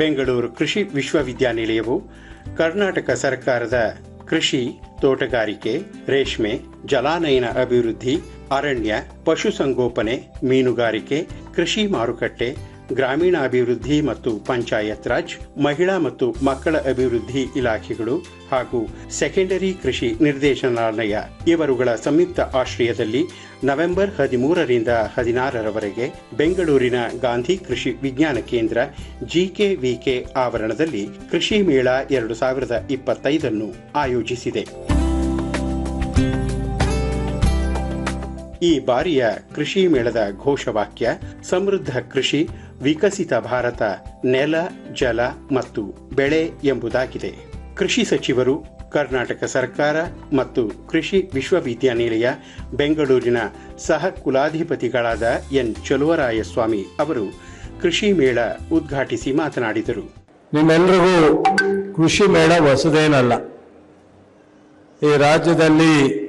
ಬೆಂಗಳೂರು ಕೃಷಿ ವಿಶ್ವವಿದ್ಯಾನಿಲಯವು ಕರ್ನಾಟಕ ಸರ್ಕಾರದ ಕೃಷಿ ತೋಟಗಾರಿಕೆ, ರೇಷ್ಮೆ, ಜಲಾನಯನ ಅಭಿವೃದ್ಧಿ, ಅರಣ್ಯ, ಪಶುಸಂಗೋಪನೆ, ಮೀನುಗಾರಿಕೆ, ಕೃಷಿ ಮಾರುಕಟ್ಟೆ ಗ್ರಾಮೀಣಾಭಿವೃದ್ಧಿ ಮತ್ತು ಪಂಚಾಯತ್ ರಾಜ್, ಮಹಿಳಾ ಮತ್ತು ಮಕ್ಕಳ ಅಭಿವೃದ್ಧಿ ಇಲಾಖೆಗಳು ಹಾಗೂ ಸೆಕೆಂಡರಿ ಕೃಷಿ ನಿರ್ದೇಶನಾಲಯ ಇವರುಗಳ ಸಂಯುಕ್ತ ಆಶ್ರಯದಲ್ಲಿ ನವೆಂಬರ್ ಹದಿಮೂರರಿಂದ ಹದಿನಾರರವರೆಗೆ ಬೆಂಗಳೂರಿನ ಗಾಂಧಿ ಕೃಷಿ ವಿಜ್ಞಾನ ಕೇಂದ್ರ ಜಿಕೆವಿಕೆ ಆವರಣದಲ್ಲಿ ಕೃಷಿ ಮೇಳ ಎರಡು ಸಾವಿರದ ಇಪ್ಪತ್ತೈದನ್ನು ಆಯೋಜಿಸಿದೆ. ಈ ಬಾರಿಯ ಕೃಷಿ ಮೇಳದ ಘೋಷವಾಕ್ಯ, ಸಮೃದ್ಧ ಕೃಷಿ ವಿಕಸಿತ ಭಾರತ ನೆಲ, ಜಲ ಮತ್ತು ಬೆಳೆ ಎಂಬುದಾಗಿದೆ. ಕೃಷಿ ಸಚಿವರು ಕರ್ನಾಟಕ ಸರ್ಕಾರ ಮತ್ತು ಕೃಷಿ ವಿಶ್ವವಿದ್ಯಾನಿಲಯ ಬೆಂಗಳೂರಿನ ಸಹ ಕುಲಾಧಿಪತಿಗಳಾದ ಎನ್. ಚಲುವರಾಯಸ್ವಾಮಿ ಅವರು ಕೃಷಿ ಮೇಳ ಉದ್ಘಾಟಿಸಿ ಮಾತನಾಡಿದರು. ನಿಮ್ಮೆಲ್ಲರಿಗೂ ಕೃಷಿ ಮೇಳ ಹೊಸದೇನಲ್ಲ. ಈ ರಾಜ್ಯದಲ್ಲಿ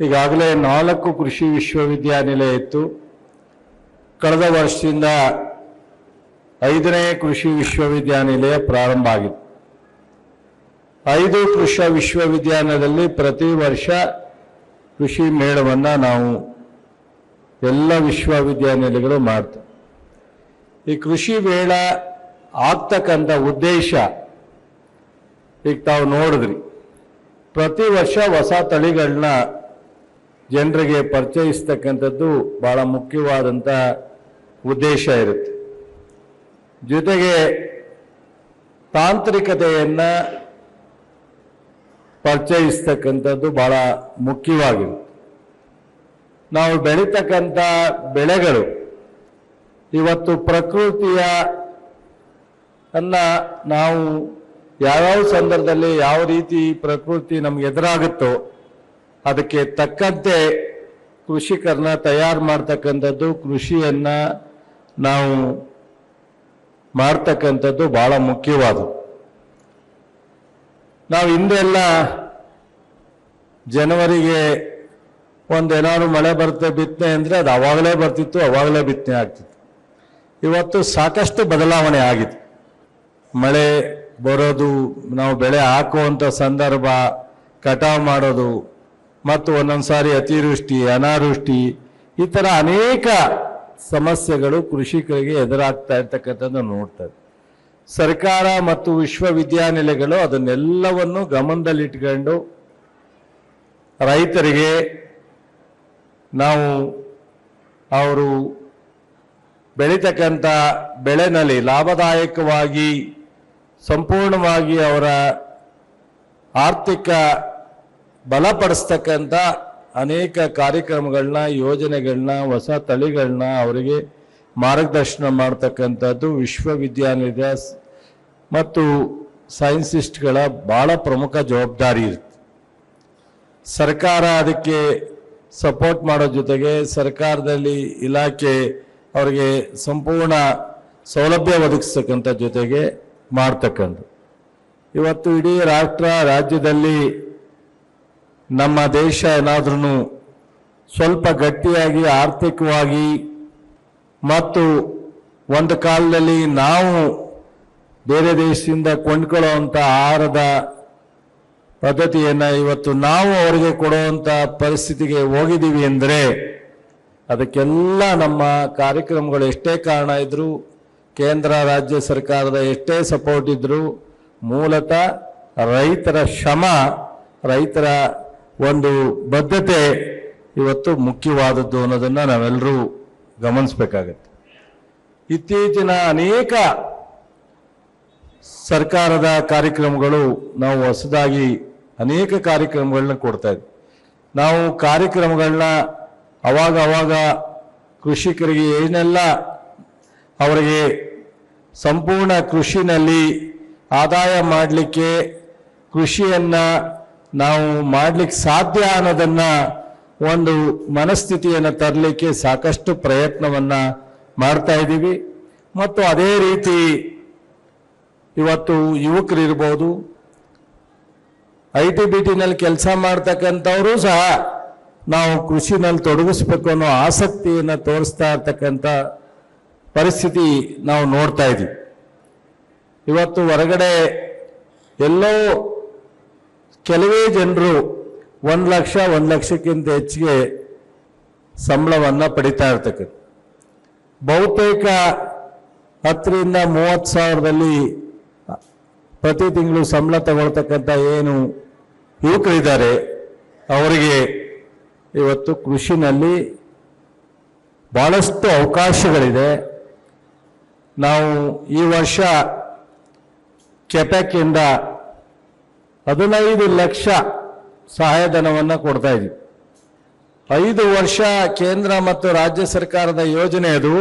ಈಗಾಗಲೇ ನಾಲ್ಕು ಕೃಷಿ ವಿಶ್ವವಿದ್ಯಾನಿಲಯ ಇತ್ತು. ಕಳೆದ ವರ್ಷದಿಂದ ಐದನೇ ಕೃಷಿ ವಿಶ್ವವಿದ್ಯಾನಿಲಯ ಪ್ರಾರಂಭ ಆಗಿತ್ತು. ಐದು ಕೃಷಿ ವಿಶ್ವವಿದ್ಯಾಲಯದಲ್ಲಿ ಪ್ರತಿ ವರ್ಷ ಕೃಷಿ ಮೇಳವನ್ನು ನಾವು ಎಲ್ಲ ವಿಶ್ವವಿದ್ಯಾನಿಲಯಗಳು ಮಾಡ್ತೇವೆ. ಈ ಕೃಷಿ ಮೇಳ ಆಗ್ತಕ್ಕಂಥ ಉದ್ದೇಶ ಈಗ ತಾವು ನೋಡಿದ್ರಿ. ಪ್ರತಿ ವರ್ಷ ಹೊಸ ತಳಿಗಳನ್ನ ಜನರಿಗೆ ಪರಿಚಯಿಸ್ತಕ್ಕಂಥದ್ದು ಬಹಳ ಮುಖ್ಯವಾದಂಥ ಉದ್ದೇಶ ಇರುತ್ತೆ. ಜೊತೆಗೆ ತಾಂತ್ರಿಕತೆಯನ್ನು ಪರಿಚಯಿಸ್ತಕ್ಕಂಥದ್ದು ಬಹಳ ಮುಖ್ಯವಾಗಿರುತ್ತೆ. ನಾವು ಬೆಳೀತಕ್ಕಂಥ ಬೆಳೆಗಳು ಇವತ್ತು ಪ್ರಕೃತಿಯ ಅನ್ನ ನಾವು ಯಾವ್ಯಾವ ಸಂದರ್ಭದಲ್ಲಿ ಯಾವ ರೀತಿ ಪ್ರಕೃತಿ ನಮ್ಗೆ ಎದುರಾಗುತ್ತೋ ಅದಕ್ಕೆ ತಕ್ಕಂತೆ ಕೃಷಿಕರನ್ನ ತಯಾರು ಮಾಡ್ತಕ್ಕಂಥದ್ದು ಕೃಷಿಯನ್ನ ನಾವು ಮಾಡ್ತಕ್ಕಂಥದ್ದು ಬಹಳ ಮುಖ್ಯವಾದ ನಾವು ಹಿಂದೆಲ್ಲ ಜನವರಿಗೆ ಒಂದೇನಾದ್ರು ಮಳೆ ಬರುತ್ತೆ ಬಿತ್ತನೆ ಅಂದರೆ ಅದು ಅವಾಗಲೇ ಬರ್ತಿತ್ತು, ಅವಾಗಲೇ ಬಿತ್ತನೆ ಆಗ್ತಿತ್ತು. ಇವತ್ತು ಸಾಕಷ್ಟು ಬದಲಾವಣೆ ಆಗಿದೆ. ಮಳೆ ಬರೋದು, ನಾವು ಬೆಳೆ ಹಾಕುವಂಥ ಸಂದರ್ಭ, ಕಟಾವು ಮಾಡೋದು, ಮತ್ತು ಒಂದೊಂದು ಸಾರಿ ಅತಿವೃಷ್ಟಿ, ಅನಾವೃಷ್ಟಿ, ಈ ಥರ ಅನೇಕ ಸಮಸ್ಯೆಗಳು ಕೃಷಿಕರಿಗೆ ಎದುರಾಗ್ತಾ ಇರ್ತಕ್ಕಂಥದ್ದು ನೋಡ್ತಾರೆ ಸರ್ಕಾರ ಮತ್ತು ವಿಶ್ವವಿದ್ಯಾನಿಲಯಗಳು ಅದನ್ನೆಲ್ಲವನ್ನು ಗಮನದಲ್ಲಿಟ್ಕೊಂಡು ರೈತರಿಗೆ ನಾವು ಅವರು ಬೆಳೀತಕ್ಕಂಥ ಬೆಳೆನಲ್ಲಿ ಲಾಭದಾಯಕವಾಗಿ ಸಂಪೂರ್ಣವಾಗಿ ಅವರ ಆರ್ಥಿಕ ಬಲಪಡಿಸ್ತಕ್ಕಂಥ ಅನೇಕ ಕಾರ್ಯಕ್ರಮಗಳನ್ನ, ಯೋಜನೆಗಳನ್ನ, ಹೊಸ ತಳಿಗಳನ್ನ ಅವರಿಗೆ ಮಾರ್ಗದರ್ಶನ ಮಾಡ್ತಕ್ಕಂಥದ್ದು ವಿಶ್ವವಿದ್ಯಾನಿಲಯದ ಮತ್ತು ಸೈನ್ಸಿಸ್ಟ್ಗಳ ಭಾಳ ಪ್ರಮುಖ ಜವಾಬ್ದಾರಿ ಇರುತ್ತೆ ಸರ್ಕಾರ ಅದಕ್ಕೆ ಸಪೋರ್ಟ್ ಮಾಡೋ ಜೊತೆಗೆ ಸರ್ಕಾರದಲ್ಲಿ ಇಲಾಖೆ ಅವರಿಗೆ ಸಂಪೂರ್ಣ ಸೌಲಭ್ಯ ಒದಗಿಸ್ತಕ್ಕಂಥ ಜೊತೆಗೆ ಮಾಡ್ತಕ್ಕಂಥ ಇವತ್ತು ಇಡೀ ರಾಷ್ಟ್ರ ರಾಜ್ಯದಲ್ಲಿ ನಮ್ಮ ದೇಶ ಏನಾದ್ರೂ ಸ್ವಲ್ಪ ಗಟ್ಟಿಯಾಗಿ, ಆರ್ಥಿಕವಾಗಿ ಮತ್ತು ಒಂದು ಕಾಲದಲ್ಲಿ ನಾವು ಬೇರೆ ದೇಶದಿಂದ ಕೊಂಡ್ಕೊಳ್ಳೋವಂಥ ಆಹಾರದ ಪದ್ಧತಿಯನ್ನು ಇವತ್ತು ನಾವು ಅವರಿಗೆ ಕೊಡುವಂಥ ಪರಿಸ್ಥಿತಿಗೆ ಹೋಗಿದ್ದೀವಿ ಅಂದರೆ ಅದಕ್ಕೆಲ್ಲ ನಮ್ಮ ಕಾರ್ಯಕ್ರಮಗಳು ಎಷ್ಟೇ ಕಾರಣ ಇದ್ದರೂ ಕೇಂದ್ರ, ರಾಜ್ಯ ಸರ್ಕಾರದ ಎಷ್ಟೇ ಸಪೋರ್ಟ್ ಇದ್ದರೂ ಮೂಲತಃ ರೈತರ ಶ್ರಮ, ರೈತರ ಒಂದು ಬದ್ಧತೆ ಇವತ್ತು ಮುಖ್ಯವಾದದ್ದು ಅನ್ನೋದನ್ನು ನಾವೆಲ್ಲರೂ ಗಮನಿಸಬೇಕಾಗತ್ತೆ. ಇತ್ತೀಚಿನ ಅನೇಕ ಸರ್ಕಾರದ ಕಾರ್ಯಕ್ರಮಗಳು ನಾವು ಹೊಸದಾಗಿ ಅನೇಕ ಕಾರ್ಯಕ್ರಮಗಳನ್ನ ಕೊಡ್ತಾ ಇದ್ವಿ. ನಾವು ಕಾರ್ಯಕ್ರಮಗಳನ್ನ ಅವಾಗ ಅವಾಗ ಕೃಷಿಕರಿಗೆ ಏನೆಲ್ಲ ಅವರಿಗೆ ಸಂಪೂರ್ಣ ಕೃಷಿನಲ್ಲಿ ಆದಾಯ ಮಾಡಲಿಕ್ಕೆ ಕೃಷಿಯನ್ನ ನಾವು ಮಾಡ್ಲಿಕ್ಕೆ ಸಾಧ್ಯ ಅನ್ನೋದನ್ನ ಒಂದು ಮನಸ್ಥಿತಿಯನ್ನು ತರಲಿಕ್ಕೆ ಸಾಕಷ್ಟು ಪ್ರಯತ್ನವನ್ನ ಮಾಡ್ತಾ ಇದ್ದೀವಿ. ಮತ್ತು ಅದೇ ರೀತಿ ಇವತ್ತು ಯುವಕರಿರ್ಬೋದು, ಐ ಟಿ ಬಿ ಟಿನಲ್ಲಿ ಕೆಲಸ ಮಾಡ್ತಕ್ಕಂಥವರು ಸಹ ನಾವು ಕೃಷಿನಲ್ಲಿ ತೊಡಗಿಸ್ಬೇಕು ಅನ್ನೋ ಆಸಕ್ತಿಯನ್ನು ತೋರಿಸ್ತಾ ಇರ್ತಕ್ಕಂಥ ಪರಿಸ್ಥಿತಿ ನಾವು ನೋಡ್ತಾ ಇದ್ದೀವಿ. ಇವತ್ತು ಹೊರಗಡೆ ಎಲ್ಲೋ ಕೆಲವೇ ಜನರು ಒಂದು ಲಕ್ಷ, ಒಂದು ಲಕ್ಷಕ್ಕಿಂತ ಹೆಚ್ಚಿಗೆ ಸಂಬಳವನ್ನು ಪಡಿತಾ ಇರ್ತಕ್ಕಂಥ ಬಹುತೇಕ ಹತ್ತರಿಂದ ಮೂವತ್ತು ಸಾವಿರದಲ್ಲಿ ಪ್ರತಿ ತಿಂಗಳು ಸಂಬಳ ತಗೊಳ್ತಕ್ಕಂಥ ಏನು ಯುವಕರಿದ್ದಾರೆ, ಅವರಿಗೆ ಇವತ್ತು ಕೃಷಿನಲ್ಲಿ ಭಾಳಷ್ಟು ಅವಕಾಶಗಳಿದೆ. ನಾವು ಈ ವರ್ಷ ಕೆಪೆಕ್ಕಿಂದ ಹದಿನೈದು ಲಕ್ಷ ಸಹಾಯಧನವನ್ನು ಕೊಡ್ತಾ ಇದ್ದೀವಿ ಐದು ವರ್ಷ ಕೇಂದ್ರ ಮತ್ತು ರಾಜ್ಯ ಸರ್ಕಾರದ ಯೋಜನೆ ಅದು.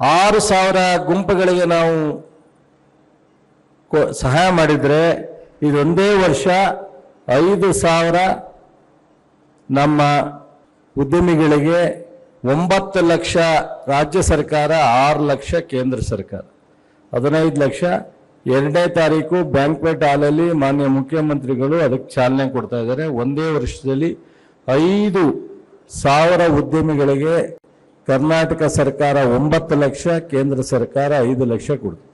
ಆರು ಸಾವಿರ ಗುಂಪುಗಳಿಗೆ ನಾವು ಸಹಾಯ ಮಾಡಿದರೆ ಇದೊಂದೇ ವರ್ಷ ಐದು ಸಾವಿರ ನಮ್ಮ ಉದ್ಯಮಿಗಳಿಗೆ ಒಂಬತ್ತು ಲಕ್ಷ ರಾಜ್ಯ ಸರ್ಕಾರ, ಆರು ಲಕ್ಷ ಕೇಂದ್ರ ಸರ್ಕಾರ. ಹದಿನೈದು ಲಕ್ಷ ಎರಡನೇ ತಾರೀಕು ಬ್ಯಾಂಕ್ವೆಟ್ ಹಾಲಲ್ಲಿ ಮಾನ್ಯ ಮುಖ್ಯಮಂತ್ರಿಗಳು ಅದಕ್ಕೆ ಚಾಲನೆ ಕೊಡ್ತಾ ಇದ್ದಾರೆ. ಒಂದೇ ವರ್ಷದಲ್ಲಿ ಐದು ಸಾವಿರ ಉದ್ಯಮಿಗಳಿಗೆ ಕರ್ನಾಟಕ ಸರ್ಕಾರ ಒಂಬತ್ತು ಲಕ್ಷ, ಕೇಂದ್ರ ಸರ್ಕಾರ ಐದು ಲಕ್ಷ ಕೊಡ್ತು.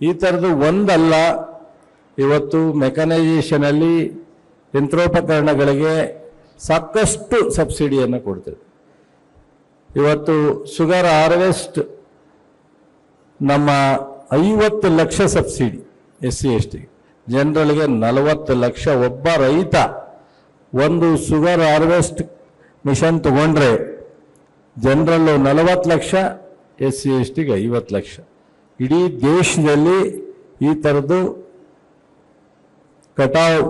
ಈ ಥರದ್ದು ಒಂದಲ್ಲ, ಇವತ್ತು ಮೆಕನೈಸೇಷನಲ್ಲಿ ಯಂತ್ರೋಪಕರಣಗಳಿಗೆ ಸಾಕಷ್ಟು ಸಬ್ಸಿಡಿಯನ್ನು ಕೊಡ್ತೇವೆ. ಇವತ್ತು ಶುಗರ್ ಹಾರ್ವೆಸ್ಟ್ ನಮ್ಮ ಐವತ್ತು lakh subsidy S C S T ಜನರಲ್ಗೆ ನಲವತ್ತು ಲಕ್ಷ ಒಬ್ಬ ರೈತ ಒಂದು ಶುಗರ್ ಹಾರ್ವೆಸ್ಟ್ ಮಿಷನ್ ತಗೊಂಡ್ರೆ ಜನರಲ್ಲು ನಲವತ್ತು ಲಕ್ಷ ಎಸ್ ಸಿ ಎಸ್ ಟಿಗೆ ಐವತ್ತು ಲಕ್ಷ. ಇಡೀ ದೇಶದಲ್ಲಿ ಈ ಥರದ್ದು ಕಟಾವ್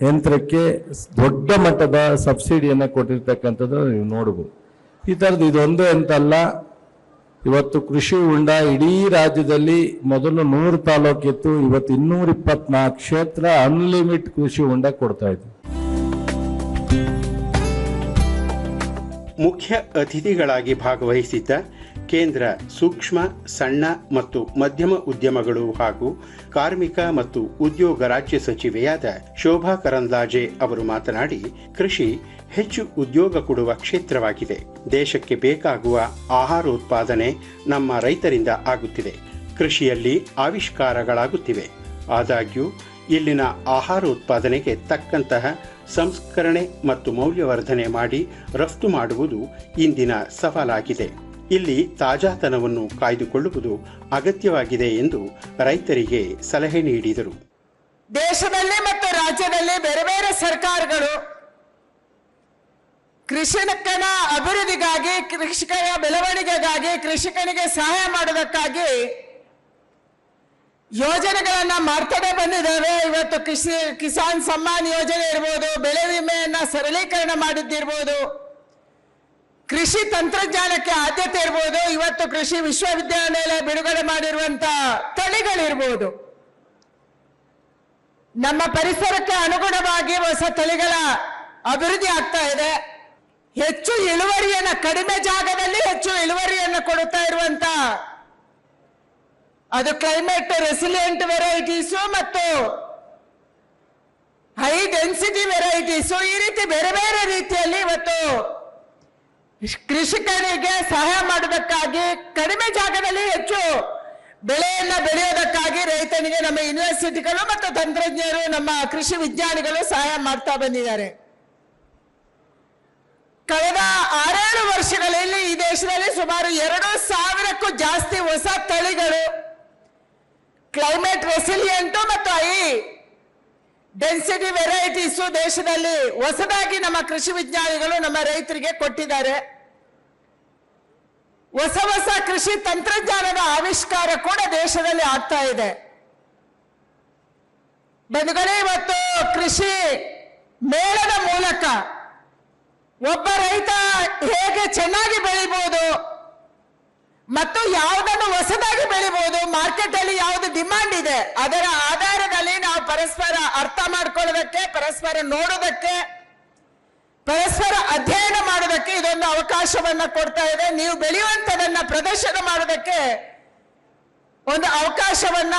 ಯಂತ್ರಕ್ಕೆ ದೊಡ್ಡ ಮಟ್ಟದ ಸಬ್ಸಿಡಿಯನ್ನು ಕೊಟ್ಟಿರ್ತಕ್ಕಂಥದ್ದು ನೀವು ನೋಡ್ಬೋದು. ಈ ಥರದ್ದು ಇದೊಂದೇ ಅಂತಲ್ಲ ಇವತ್ತು ಕೃಷಿ ಉಂಡ ಇಡೀ ರಾಜ್ಯದಲ್ಲಿ ಮೊದಲು ನೂರು ತಾಲೂಕಿತ್ತು, ಇವತ್ತು ಇನ್ನೂರ ಇಪ್ಪತ್ನಾಲ್ಕು ಕ್ಷೇತ್ರ ಅನ್ಲಿಮಿಟ್ ಕೃಷಿ ಉಂಡ ಕೊಡ್ತಾ ಇದ್ವಿ ಮುಖ್ಯ ಅತಿಥಿಗಳಾಗಿ ಭಾಗವಹಿಸಿದ್ದ ಕೇಂದ್ರ ಸೂಕ್ಷ್ಮ, ಸಣ್ಣ ಮತ್ತು ಮಧ್ಯಮ ಉದ್ಯಮಗಳು ಹಾಗೂ ಕಾರ್ಮಿಕ ಮತ್ತು ಉದ್ಯೋಗ ರಾಜ್ಯ ಸಚಿವೆಯಾದ ಶೋಭಾ ಕರಂದ್ಲಾಜೆ ಅವರು ಮಾತನಾಡಿ, ಕೃಷಿ ಹೆಚ್ಚು ಉದ್ಯೋಗ ಕೊಡುವ ಕ್ಷೇತ್ರವಾಗಿದೆ. ದೇಶಕ್ಕೆ ಬೇಕಾಗುವ ಆಹಾರೋತ್ಪಾದನೆ ನಮ್ಮ ರೈತರಿಂದ ಆಗುತ್ತಿದೆ. ಕೃಷಿಯಲ್ಲಿ ಆವಿಷ್ಕಾರಗಳಾಗುತ್ತಿವೆ. ಆದಾಗ್ಯೂ, ಇಲ್ಲಿನ ಆಹಾರ ಉತ್ಪಾದನೆಗೆ ತಕ್ಕಂತಹ ಸಂಸ್ಕರಣೆ ಮತ್ತು ಮೌಲ್ಯವರ್ಧನೆ ಮಾಡಿ ರಫ್ತು ಮಾಡುವುದು ಇಂದಿನ ಸವಾಲಾಗಿದೆ. ಇಲ್ಲಿ ತಾಜಾತನವನ್ನು ಕಾಯ್ದುಕೊಳ್ಳುವುದು ಅಗತ್ಯವಾಗಿದೆ ಎಂದು ರೈತರಿಗೆ ಸಲಹೆ ನೀಡಿದರು. ದೇಶದಲ್ಲಿ ಮತ್ತು ರಾಜ್ಯದಲ್ಲಿ ಬೇರೆ ಬೇರೆ ಸರ್ಕಾರಗಳು ಕೃಷಿಕನ ಅಭಿವೃದ್ಧಿಗಾಗಿ, ಕೃಷಿಕರ ಬೆಳವಣಿಗೆಗಾಗಿ, ಕೃಷಿಕನಿಗೆ ಸಹಾಯ ಮಾಡೋದಕ್ಕಾಗಿ ಯೋಜನೆಗಳನ್ನ ಮಾಡ್ತಾನೆ ಬಂದಿದ್ದಾವೆ. ಇವತ್ತು ಕೃಷಿ, ಕಿಸಾನ್ ಸಮ್ಮಾನ್ ಯೋಜನೆ ಇರ್ಬೋದು, ಬೆಳೆ ವಿಮೆಯನ್ನ ಸರಳೀಕರಣ ಮಾಡಿದ್ದಿರ್ಬೋದು. ಕೃಷಿ ತಂತ್ರಜ್ಞಾನಕ್ಕೆ ಆದ್ಯತೆ ಇರ್ಬೋದು, ಇವತ್ತು ಕೃಷಿ ವಿಶ್ವವಿದ್ಯಾನಿಲಯ ಬಿಡುಗಡೆ ಮಾಡಿರುವಂತ ತಳಿಗಳಿರ್ಬೋದು. ನಮ್ಮ ಪರಿಸರಕ್ಕೆ ಅನುಗುಣವಾಗಿ ಹೊಸ ತಳಿಗಳ ಅಭಿವೃದ್ಧಿ ಆಗ್ತಾ ಇದೆ. ಹೆಚ್ಚು ಇಳುವರಿಯನ್ನ, ಕಡಿಮೆ ಜಾಗದಲ್ಲಿ ಹೆಚ್ಚು ಇಳುವರಿಯನ್ನು ಕೊಡುತ್ತಾ ಇರುವಂತ ಅದು ಕ್ಲೈಮೇಟ್ ರೆಸಿಲಿಯಂಟ್ ವೆರೈಟೀಸು ಮತ್ತು ಹೈ ಡೆನ್ಸಿಟಿ ವೆರೈಟೀಸು ಈ ರೀತಿ ಬೇರೆ ಬೇರೆ ರೀತಿಯಲ್ಲಿ ಇವತ್ತು ಕೃಷಿಕರಿಗೆ ಸಹಾಯ ಮಾಡೋದಕ್ಕಾಗಿ ಕಡಿಮೆ ಜಾಗದಲ್ಲಿ ಹೆಚ್ಚು ಬೆಳೆಯನ್ನ ಬೆಳೆಯೋದಕ್ಕಾಗಿ ರೈತನಿಗೆ ನಮ್ಮ ಯೂನಿವರ್ಸಿಟಿಗಳು ಮತ್ತು ತಂತ್ರಜ್ಞರು, ನಮ್ಮ ಕೃಷಿ ವಿಜ್ಞಾನಿಗಳು ಸಹಾಯ ಮಾಡ್ತಾ ಬಂದಿದ್ದಾರೆ. ಕಳೆದ ಆರೇಳು ವರ್ಷಗಳಲ್ಲಿ ಈ ದೇಶದಲ್ಲಿ ಸುಮಾರು ಎರಡು ಸಾವಿರಕ್ಕೂ ಜಾಸ್ತಿ ಹೊಸ ತಳಿಗಳು ಕ್ಲೈಮೇಟ್ ರೆಸಿಲಿಯಂಟು ಮತ್ತು ಐ ಡೆನ್ಸಿಟಿ ವೆರೈಟೀಸು ದೇಶದಲ್ಲಿ ಹೊಸದಾಗಿ ನಮ್ಮ ಕೃಷಿ ವಿಜ್ಞಾನಿಗಳು ನಮ್ಮ ರೈತರಿಗೆ ಕೊಟ್ಟಿದ್ದಾರೆ. ಹೊಸ ಹೊಸ ಕೃಷಿ ತಂತ್ರಜ್ಞಾನದ ಆವಿಷ್ಕಾರ ಕೂಡ ದೇಶದಲ್ಲಿ ಆಗ್ತಾ ಇದೆ. ಬಂಧುಗಳೇ, ಇವತ್ತು ಕೃಷಿ ಮೇಳದ ಮೂಲಕ ಒಬ್ಬ ರೈತ ಹೇಗೆ ಚೆನ್ನಾಗಿ ಬೆಳಿಬಹುದು ಮತ್ತು ಯಾವುದನ್ನು ಹೊಸದಾಗಿ ಬೆಳಿಬಹುದು ಮಾರ್ಕೆಟ್ ಅಲ್ಲಿ ಯಾವುದು ಡಿಮಾಂಡ್ ಇದೆ, ಅದರ ಆಧಾರದಲ್ಲಿ ನಾವು ಪರಸ್ಪರ ಅರ್ಥ ಮಾಡ್ಕೊಳ್ಳೋದಕ್ಕೆ, ಪರಸ್ಪರ ನೋಡೋದಕ್ಕೆ, ಪರಸ್ಪರ ಅಧ್ಯಯನ ಮಾಡೋದಕ್ಕೆ ಇದೊಂದು ಅವಕಾಶವನ್ನ ಕೊಡ್ತಾ ಇದೆ. ನೀವು ಬೆಳೆಯುವಂತದನ್ನ ಪ್ರದರ್ಶನ ಮಾಡೋದಕ್ಕೆ ಒಂದು ಅವಕಾಶವನ್ನ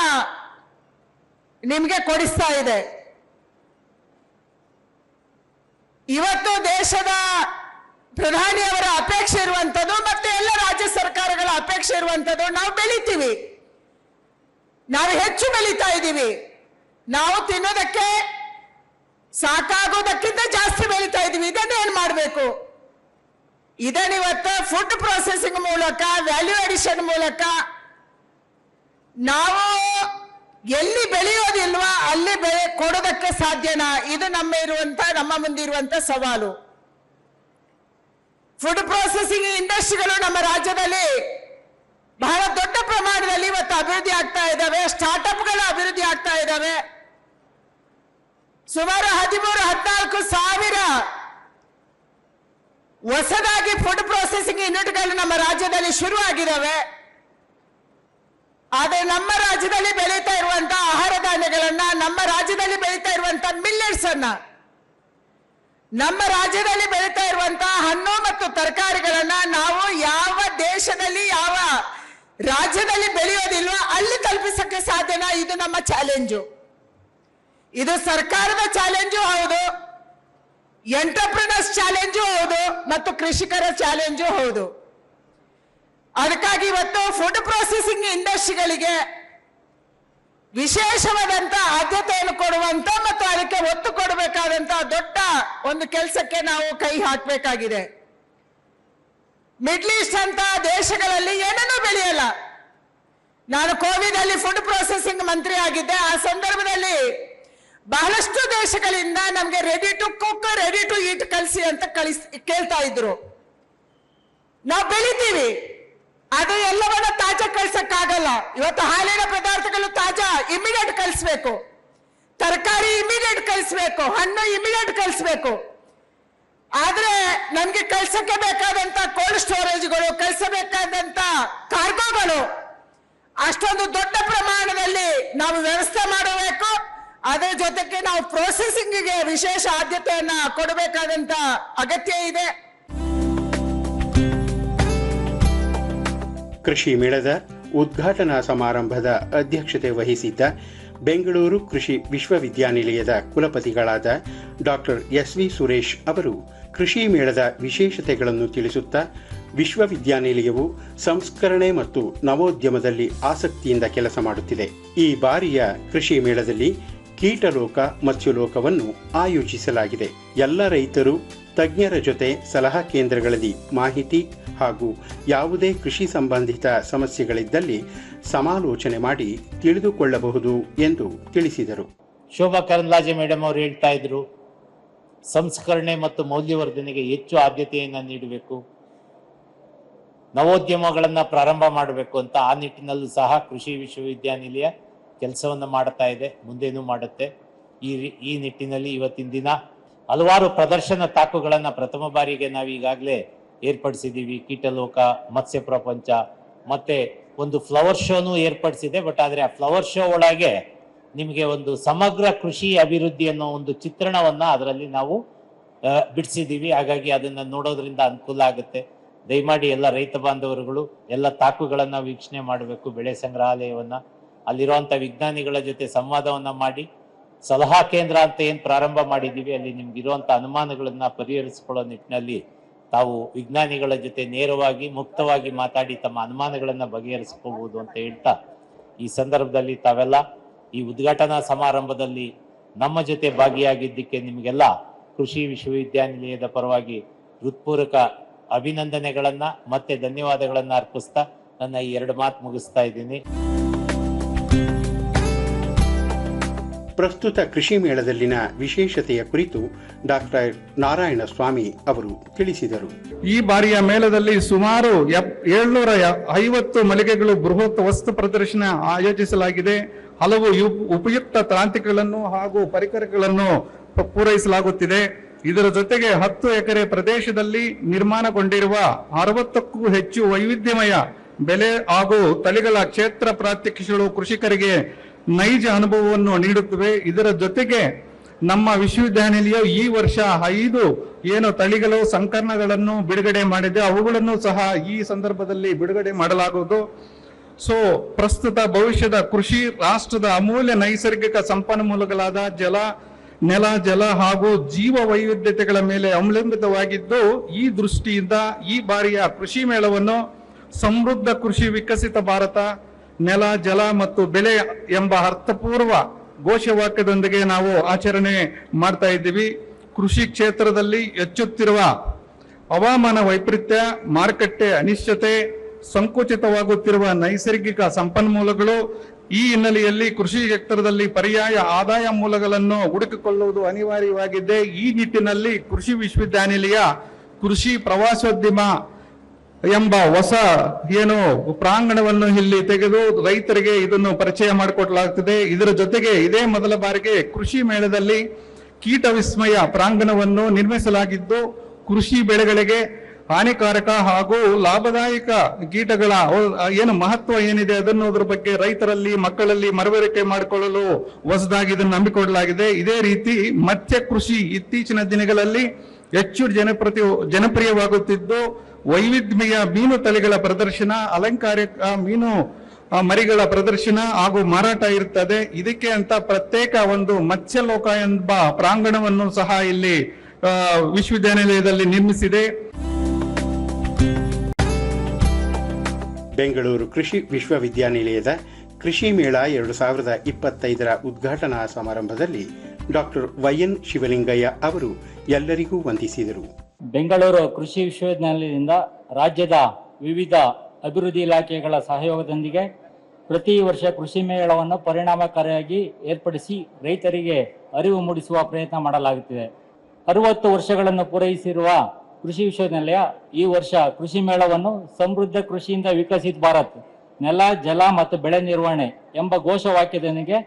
ನಿಮ್ಗೆ ಕೊಡಿಸ್ತಾ ಇದೆ. ಇವತ್ತು ದೇಶದ ಪ್ರಧಾನಿಯವರ ಅಪೇಕ್ಷೆ ಇರುವಂತದ್ದು ಮತ್ತೆ ಎಲ್ಲ ರಾಜ್ಯ ಸರ್ಕಾರಗಳ ಅಪೇಕ್ಷೆ ಇರುವಂತದ್ದು ನಾವು ಬೆಳಿತೀವಿ. ನಾವು ಹೆಚ್ಚು ಬೆಳೀತಾ ಇದ್ದೀವಿ. ನಾವು ತಿನ್ನೋದಕ್ಕೆ ಸಾಕಾಗೋದಕ್ಕಿಂತ ಜಾಸ್ತಿ ಬೆಳೀತಾ ಇದೀವಿ ಇದನ್ನ ಏನ್ ಮಾಡಬೇಕು? ಇದನ್ನಿವತ್ತು ಫುಡ್ ಪ್ರೊಸೆಸಿಂಗ್ ಮೂಲಕ ವ್ಯಾಲ್ಯೂ ಅಡಿಷನ್ ಮೂಲಕ ನಾವು ಎಲ್ಲಿ ಬೆಳೆಯೋದಿಲ್ವಾ ಅಲ್ಲಿ ಬೆಳೆ ಕೊಡೋದಕ್ಕೆ ಸಾಧ್ಯನಾ? ಇದು ನಮ್ಮ ಇರುವಂತ, ನಮ್ಮ ಮುಂದೆ ಇರುವಂತ ಸವಾಲು. ಫುಡ್ ಪ್ರೊಸೆಸಿಂಗ್ ಇಂಡಸ್ಟ್ರಿಗಳು ನಮ್ಮ ರಾಜ್ಯದಲ್ಲಿ ಬಹಳ ದೊಡ್ಡ ಪ್ರಮಾಣದಲ್ಲಿ ಇವತ್ತು ಅಭಿವೃದ್ಧಿ ಆಗ್ತಾ ಇದ್ದಾವೆ ಸ್ಟಾರ್ಟ್ಅಪ್ಗಳು ಅಭಿವೃದ್ಧಿ ಆಗ್ತಾ ಇದ್ದಾವೆ. ಸುಮಾರು ಹದಿಮೂರು, ಹದಿನಾಲ್ಕು ಸಾವಿರ ಹೊಸದಾಗಿ ಫುಡ್ ಪ್ರೊಸೆಸಿಂಗ್ ಯೂನಿಟ್ಗಳು ನಮ್ಮ ರಾಜ್ಯದಲ್ಲಿ ಶುರು ಆಗಿದ್ದಾವೆ ಆದರೆ ನಮ್ಮ ರಾಜ್ಯದಲ್ಲಿ ಬೆಳೀತಾ ಇರುವಂತಹ ಆಹಾರ ಧಾನ್ಯಗಳನ್ನ, ನಮ್ಮ ರಾಜ್ಯದಲ್ಲಿ ಬೆಳೀತಾ ಇರುವಂತಹ ಮಿಲ್ಲೆಟ್ಸ್ ಅನ್ನ ನಮ್ಮ ರಾಜ್ಯದಲ್ಲಿ ಬೆಳೀತಾ ಇರುವಂತಹ ಹಣ್ಣು ಮತ್ತು ತರಕಾರಿಗಳನ್ನ ನಾವು ಯಾವ ದೇಶದಲ್ಲಿ, ಯಾವ ರಾಜ್ಯದಲ್ಲಿ ಬೆಳೆಯೋದಿಲ್ವೋ ಅಲ್ಲಿ ತಲುಪಿಸಕ್ಕೆ ಸಾಧ್ಯನಾ ಇದು ನಮ್ಮ ಚಾಲೆಂಜು. ಇದು ಸರ್ಕಾರದ ಚಾಲೆಂಜು ಹೌದು, ಎಂಟರ್ಪ್ರಿನರ್ಸ್ ಚಾಲೆಂಜು ಹೌದು ಮತ್ತು ಕೃಷಿಕರ ಚಾಲೆಂಜು ಹೌದು. ಅದಕ್ಕಾಗಿ ಇವತ್ತು ಫುಡ್ ಪ್ರೊಸೆಸಿಂಗ್ ಇಂಡಸ್ಟ್ರಿಗಳಿಗೆ ವಿಶೇಷವಾದಂತ ಆದ್ಯತೆಯನ್ನು ಕೊಡುವಂತ ಮತ್ತು ಅದಕ್ಕೆ ಒತ್ತು ಕೊಡಬೇಕಾದಂತ ದೊಡ್ಡ ಒಂದು ಕೆಲಸಕ್ಕೆ ನಾವು ಕೈ ಹಾಕಬೇಕಾಗಿದೆ. ಮಿಡ್ಲ್ ಈಸ್ಟ್ ಅಂತ ದೇಶಗಳಲ್ಲಿ ಏನನ್ನೂ ಬೆಳೆಯಲ್ಲ. ನಾನು ಕೋವಿಡ್ ಅಲ್ಲಿ ಫುಡ್ ಪ್ರೊಸೆಸಿಂಗ್ ಮಂತ್ರಿ ಆಗಿದ್ದೆ. ಆ ಸಂದರ್ಭದಲ್ಲಿ ಬಹಳಷ್ಟು ದೇಶಗಳಿಂದ ನಮಗೆ ready to cook ready to eat ಕಲಿಸಿ ಅಂತ ಕಳಿಸ್ ಕೇಳ್ತಾ ಇದ್ರು. ನಾವು ಬೆಳಿತೀವಿ. ಅದು ಎಲ್ಲವನ್ನ ತಾಜಾ ಕಳ್ಸಕ್ಕಾಗಲ್ಲ. ಇವತ್ತು ಹಾಲಿನ ಪದಾರ್ಥಗಳು ತಾಜಾ ಇಮಿಡಿಯೇಟ್ ಕಳಿಸ್ಬೇಕು. ತರಕಾರಿ ಇಮಿಡಿಯೇಟ್ ಕಳಿಸ್ಬೇಕು. ಹಣ್ಣು ಇಮಿಡಿಯೇಟ್ ಕಳಿಸ್ಬೇಕು. ಆದ್ರೆ ನಮ್ಗೆ ಕಳ್ಸಕ್ಕೆ ಬೇಕಾದಂತ ಕೋಲ್ಡ್ ಸ್ಟೋರೇಜ್ಗಳು ಕಳಿಸಬೇಕಾದಂತ ಕಾರ್ಗೋಗಳು ಅಷ್ಟೊಂದು ದೊಡ್ಡ ಪ್ರಮಾಣದಲ್ಲಿ ನಾವು ವ್ಯವಸ್ಥೆ ಮಾಡಬೇಕು. ಅದರ ಜೊತೆಗೆ ನಾವು ಪ್ರೊಸೆಸಿಂಗ್ಗೆ ವಿಶೇಷ ಆದ್ಯತೆಯನ್ನ ಕೊಡಬೇಕಾದಂತ ಅಗತ್ಯ ಇದೆ. ಕೃಷಿ ಮೇಳದ ಉದ್ಘಾಟನಾ ಸಮಾರಂಭದ ಅಧ್ಯಕ್ಷತೆ ವಹಿಸಿದ್ದ ಬೆಂಗಳೂರು ಕೃಷಿ ವಿಶ್ವವಿದ್ಯಾನಿಲಯದ ಕುಲಪತಿಗಳಾದ ಡಾಕ್ಟರ್ ಎಸ್ ವಿ ಸುರೇಶ್ ಅವರು ಕೃಷಿ ಮೇಳದ ವಿಶೇಷತೆಗಳನ್ನು ತಿಳಿಸುತ್ತಾ ವಿಶ್ವವಿದ್ಯಾನಿಲಯವು ಸಂಸ್ಕರಣೆ ಮತ್ತು ನವೋದ್ಯಮದಲ್ಲಿ ಆಸಕ್ತಿಯಿಂದ ಕೆಲಸ ಮಾಡುತ್ತಿದೆ. ಈ ಬಾರಿಯ ಕೃಷಿ ಮೇಳದಲ್ಲಿ ಕೀಟಲೋಕ ಮತ್ಸ್ಯಲೋಕವನ್ನು ಆಯೋಜಿಸಲಾಗಿದೆ. ಎಲ್ಲ ರೈತರು, ತಜ್ಞರ ಜೊತೆ ಸಲಹಾ ಕೇಂದ್ರಗಳಲ್ಲಿ ಮಾಹಿತಿ ಹಾಗೂ ಯಾವುದೇ ಕೃಷಿ ಸಂಬಂಧಿತ ಸಮಸ್ಯೆಗಳಿದ್ದಲ್ಲಿ ಸಮಾಲೋಚನೆ ಮಾಡಿ ತಿಳಿದುಕೊಳ್ಳಬಹುದು ಎಂದು ತಿಳಿಸಿದರು. ಶೋಭಾ ಕರಂದ್ಲಾಜೆ ಮೇಡಮ್ ಅವರು ಹೇಳ್ತಾ ಇದ್ರು, ಸಂಸ್ಕರಣೆ ಮತ್ತು ಮೌಲ್ಯವರ್ಧನೆಗೆ ಹೆಚ್ಚು ಆದ್ಯತೆಯನ್ನು ನೀಡಬೇಕು. ನವೋದ್ಯಮಗಳನ್ನು ಪ್ರಾರಂಭ ಮಾಡಬೇಕು ಅಂತ ಆ ನಿಟ್ಟಿನಲ್ಲೂ ಸಹ ಕೃಷಿ ವಿಶ್ವವಿದ್ಯಾನಿಲಯ ಕೆಲಸವನ್ನು ಮಾಡುತ್ತಾ ಇದೆ, ಮುಂದೇನೂ ಮಾಡುತ್ತೆ. ಈ ಈ ನಿಟ್ಟಿನಲ್ಲಿ ಇವತ್ತಿನ ದಿನ ಹಲವಾರು ಪ್ರದರ್ಶನ ತಾಕುಗಳನ್ನು ಪ್ರಥಮ ಬಾರಿಗೆ ನಾವು ಈಗಾಗಲೇ ಏರ್ಪಡಿಸಿದ್ದೀವಿ, ಕೀಟಲೋಕ, ಮತ್ಸ್ಯ ಪ್ರಪಂಚ, ಮತ್ತೆ ಒಂದು ಫ್ಲವರ್ ಶೋನು ಏರ್ಪಡಿಸಿದೆ ಬಟ್ ಆದರೆ ಆ ಫ್ಲವರ್ ಶೋ ಒಳಗೆ ನಿಮಗೆ ಒಂದು ಸಮಗ್ರ ಕೃಷಿ ಅಭಿವೃದ್ಧಿ ಅನ್ನೋ ಒಂದು ಚಿತ್ರಣವನ್ನ ಅದರಲ್ಲಿ ನಾವು ಬಿಡಿಸಿದ್ದೀವಿ. ಹಾಗಾಗಿ ಅದನ್ನ ನೋಡೋದ್ರಿಂದ ಅನುಕೂಲ ಆಗುತ್ತೆ. ದಯಮಾಡಿ ಎಲ್ಲ ರೈತ ಬಾಂಧವರುಗಳು, ಎಲ್ಲ ತಾಕುಗಳನ್ನ ವೀಕ್ಷಣೆ ಮಾಡಬೇಕು, ಬೆಳೆ ಸಂಗ್ರಹಾಲಯವನ್ನು. ಅಲ್ಲಿರುವಂಥ ವಿಜ್ಞಾನಿಗಳ ಜೊತೆ ಸಂವಾದವನ್ನ ಮಾಡಿ, ಸಲಹಾ ಕೇಂದ್ರ ಅಂತ ಏನು ಪ್ರಾರಂಭ ಮಾಡಿದ್ದೀವಿ, ಅಲ್ಲಿ ನಿಮ್ಗೆ ಇರುವಂಥ ಅನುಮಾನಗಳನ್ನು ಪರಿಹರಿಸಿಕೊಳ್ಳೋ ನಿಟ್ಟಿನಲ್ಲಿ ತಾವು ವಿಜ್ಞಾನಿಗಳ ಜೊತೆ ನೇರವಾಗಿ, ಮುಕ್ತವಾಗಿ ಮಾತಾಡಿ ತಮ್ಮ ಅನುಮಾನಗಳನ್ನು ಬಗೆಹರಿಸ್ಕೋಬಹುದು ಅಂತ ಹೇಳ್ತಾ, ಈ ಸಂದರ್ಭದಲ್ಲಿ ತಾವೆಲ್ಲ ಈ ಉದ್ಘಾಟನಾ ಸಮಾರಂಭದಲ್ಲಿ ನಮ್ಮ ಜೊತೆ ಭಾಗಿಯಾಗಿದ್ದಕ್ಕೆ ನಿಮಗೆಲ್ಲ ಕೃಷಿ ವಿಶ್ವವಿದ್ಯಾನಿಲಯದ ಪರವಾಗಿ ಹೃತ್ಪೂರ್ವಕ ಅಭಿನಂದನೆಗಳನ್ನು ಮತ್ತೆ ಧನ್ಯವಾದಗಳನ್ನು ಅರ್ಪಿಸ್ತಾ ನನ್ನ ಈ ಎರಡು ಮಾತು ಮುಗಿಸ್ತಾ ಇದ್ದೀನಿ. ಪ್ರಸ್ತುತ ಕೃಷಿ ಮೇಳದಲ್ಲಿನ ವಿಶೇಷತೆಯ ಕುರಿತು ಡಾಕ್ಟರ್ ನಾರಾಯಣ ಸ್ವಾಮಿ ಅವರು ತಿಳಿಸಿದರು. ಈ ಬಾರಿಯ ಮೇಳದಲ್ಲಿ ಸುಮಾರು ಏಳ್ನೂರ ಐವತ್ತು ಮಳಿಗೆಗಳು ಬೃಹತ್ ವಸ್ತು ಪ್ರದರ್ಶನ ಆಯೋಜಿಸಲಾಗಿದೆ. ಹಲವು ಉಪಯುಕ್ತ ತಾಂತ್ರಿಕಗಳನ್ನು ಹಾಗೂ ಪರಿಕರಗಳನ್ನು ಪೂರೈಸಲಾಗುತ್ತಿದೆ. ಇದರ ಜೊತೆಗೆ ಹತ್ತು ಎಕರೆ ಪ್ರದೇಶದಲ್ಲಿ ನಿರ್ಮಾಣಗೊಂಡಿರುವ ಅರವತ್ತಕ್ಕೂ ಹೆಚ್ಚು ವೈವಿಧ್ಯಮಯ ಬೆಲೆ ಹಾಗೂ ತಳಿಗಳ ಕ್ಷೇತ್ರ ಪ್ರಾತ್ಯಕ್ಷಿಗಳು ಕೃಷಿಕರಿಗೆ ನೈಜ ಅನುಭವವನ್ನು ನೀಡುತ್ತವೆ. ಇದರ ಜೊತೆಗೆ ನಮ್ಮ ವಿಶ್ವವಿದ್ಯಾನಿಲಯ ಈ ವರ್ಷ ಐದು ಏನು ತಳಿಗಳು, ಸಂಕರ್ಣಗಳನ್ನು ಬಿಡುಗಡೆ ಮಾಡಿದೆ. ಅವುಗಳನ್ನು ಸಹ ಈ ಸಂದರ್ಭದಲ್ಲಿ ಬಿಡುಗಡೆ ಮಾಡಲಾಗುವುದು. ಸೊ ಪ್ರಸ್ತುತ ಭವಿಷ್ಯದ ಕೃಷಿ ರಾಷ್ಟ್ರದ ಅಮೂಲ್ಯ ನೈಸರ್ಗಿಕ ಸಂಪನ್ಮೂಲಗಳಾದ ಜಲ, ನೆಲ, ಜಲ ಹಾಗೂ ಜೀವ ವೈವಿಧ್ಯತೆಗಳ ಮೇಲೆ ಅವಲಂಬಿತವಾಗಿದ್ದು, ಈ ದೃಷ್ಟಿಯಿಂದ ಈ ಬಾರಿಯ ಕೃಷಿ ಮೇಳವನ್ನು ಸಮೃದ್ಧ ಕೃಷಿ ವಿಕಸಿತ ಭಾರತ ನೆಲ, ಜಲ ಮತ್ತು ಬೆಳೆ ಎಂಬ ಅರ್ಥಪೂರ್ವ ಘೋಷವಾಕ್ಯದೊಂದಿಗೆ ನಾವು ಆಚರಣೆ ಮಾಡ್ತಾ ಇದ್ದೀವಿ. ಕೃಷಿ ಕ್ಷೇತ್ರದಲ್ಲಿ ಹೆಚ್ಚುತ್ತಿರುವ ಹವಾಮಾನ ವೈಪರೀತ್ಯ, ಮಾರುಕಟ್ಟೆ ಅನಿಶ್ಚಿತೆ ಸಂಕುಚಿತವಾಗುತ್ತಿರುವ ನೈಸರ್ಗಿಕ ಸಂಪನ್ಮೂಲಗಳು ಈ ಹಿನ್ನೆಲೆಯಲ್ಲಿ ಕೃಷಿ ಕ್ಷೇತ್ರದಲ್ಲಿ ಪರ್ಯಾಯ ಆದಾಯ ಮೂಲಗಳನ್ನು ಹುಡುಕಿಕೊಳ್ಳುವುದು ಅನಿವಾರ್ಯವಾಗಿದೆ. ಈ ನಿಟ್ಟಿನಲ್ಲಿ ಕೃಷಿ ವಿಶ್ವವಿದ್ಯಾನಿಲಯ ಕೃಷಿ ಪ್ರವಾಸೋದ್ಯಮ ಎಂಬ ಹೊಸ ಏನು ಪ್ರಾಂಗಣವನ್ನು ಇಲ್ಲಿ ತೆಗೆದು ರೈತರಿಗೆ ಇದನ್ನು ಪರಿಚಯ ಮಾಡಿಕೊಡಲಾಗ್ತದೆ. ಇದರ ಜೊತೆಗೆ ಇದೇ ಮೊದಲ ಬಾರಿಗೆ ಕೃಷಿ ಮೇಳದಲ್ಲಿ ಕೀಟ ವಿಸ್ಮಯ ಪ್ರಾಂಗಣವನ್ನು ನಿರ್ಮಿಸಲಾಗಿದ್ದು, ಕೃಷಿ ಬೆಳೆಗಳಿಗೆ ಹಾನಿಕಾರಕ ಹಾಗೂ ಲಾಭದಾಯಕ ಕೀಟಗಳ ಏನು ಮಹತ್ವ ಏನಿದೆ ಅದನ್ನು ಅದರ ಬಗ್ಗೆ ರೈತರಲ್ಲಿ, ಮಕ್ಕಳಲ್ಲಿ ಮರವರಿಕೆ ಮಾಡಿಕೊಳ್ಳಲು ಹೊಸದಾಗಿ ಇದನ್ನು ನಂಬಿಕೊಳ್ಳಲಾಗಿದೆ ಇದೇ ರೀತಿ ಮತ್ಸ್ಯ ಕೃಷಿ ಇತ್ತೀಚಿನ ದಿನಗಳಲ್ಲಿ ಹೆಚ್ಚು ಜನಪ್ರತಿ ಜನಪ್ರಿಯವಾಗುತ್ತಿದ್ದು ವೈವಿಧ್ಯಮಯ ಮೀನು ತಳಿಗಳ ಪ್ರದರ್ಶನ ಅಲಂಕಾರಿಕ ಮೀನು ಮರಿಗಳ ಪ್ರದರ್ಶನ ಹಾಗೂ ಮಾರಾಟ ಇರುತ್ತದೆ ಇದಕ್ಕೆ ಅಂತ ಪ್ರತ್ಯೇಕ ಒಂದು ಮತ್ಸ್ಯಲೋಕ ಎಂಬ ಪ್ರಾಂಗಣವನ್ನು ಸಹ ಇಲ್ಲಿ ವಿಶ್ವವಿದ್ಯಾನಿಲಯದಲ್ಲಿ ನಿರ್ಮಿಸಿದೆ. ಬೆಂಗಳೂರು ಕೃಷಿ ವಿಶ್ವವಿದ್ಯಾನಿಲಯದ ಕೃಷಿ ಮೇಳ ಎರಡು ಸಾವಿರದ ಇಪ್ಪತ್ತೈದರ ಉದ್ಘಾಟನಾ ಸಮಾರಂಭದಲ್ಲಿ ಡಾಕ್ಟರ್ ವೈಎನ್ ಶಿವಲಿಂಗಯ್ಯ ಅವರು ಎಲ್ಲರಿಗೂ ವಂದಿಸಿದರು. ಬೆಂಗಳೂರು ಕೃಷಿ ವಿಶ್ವವಿದ್ಯಾನಿಲಯದಿಂದ ರಾಜ್ಯದ ವಿವಿಧ ಅಭಿವೃದ್ಧಿ ಇಲಾಖೆಗಳ ಸಹಯೋಗದೊಂದಿಗೆ ಪ್ರತಿ ವರ್ಷ ಕೃಷಿ ಮೇಳವನ್ನು ಪರಿಣಾಮಕಾರಿಯಾಗಿ ಏರ್ಪಡಿಸಿ ರೈತರಿಗೆ ಅರಿವು ಮೂಡಿಸುವ ಪ್ರಯತ್ನ ಮಾಡಲಾಗುತ್ತಿದೆ. ಅರವತ್ತು ವರ್ಷಗಳನ್ನು ಪೂರೈಸಿರುವ ಕೃಷಿ ವಿಶ್ವವಿದ್ಯಾನಿಲಯ ಈ ವರ್ಷ ಕೃಷಿ ಮೇಳವನ್ನು ಸಮೃದ್ಧ ಕೃಷಿಯಿಂದ ವಿಕಸಿತ ಭಾರತ್, ನೆಲ, ಜಲ ಮತ್ತು ಬೆಳೆ ನಿರ್ವಹಣೆ ಎಂಬ ಘೋಷವಾಕ್ಯದೊಂದಿಗೆ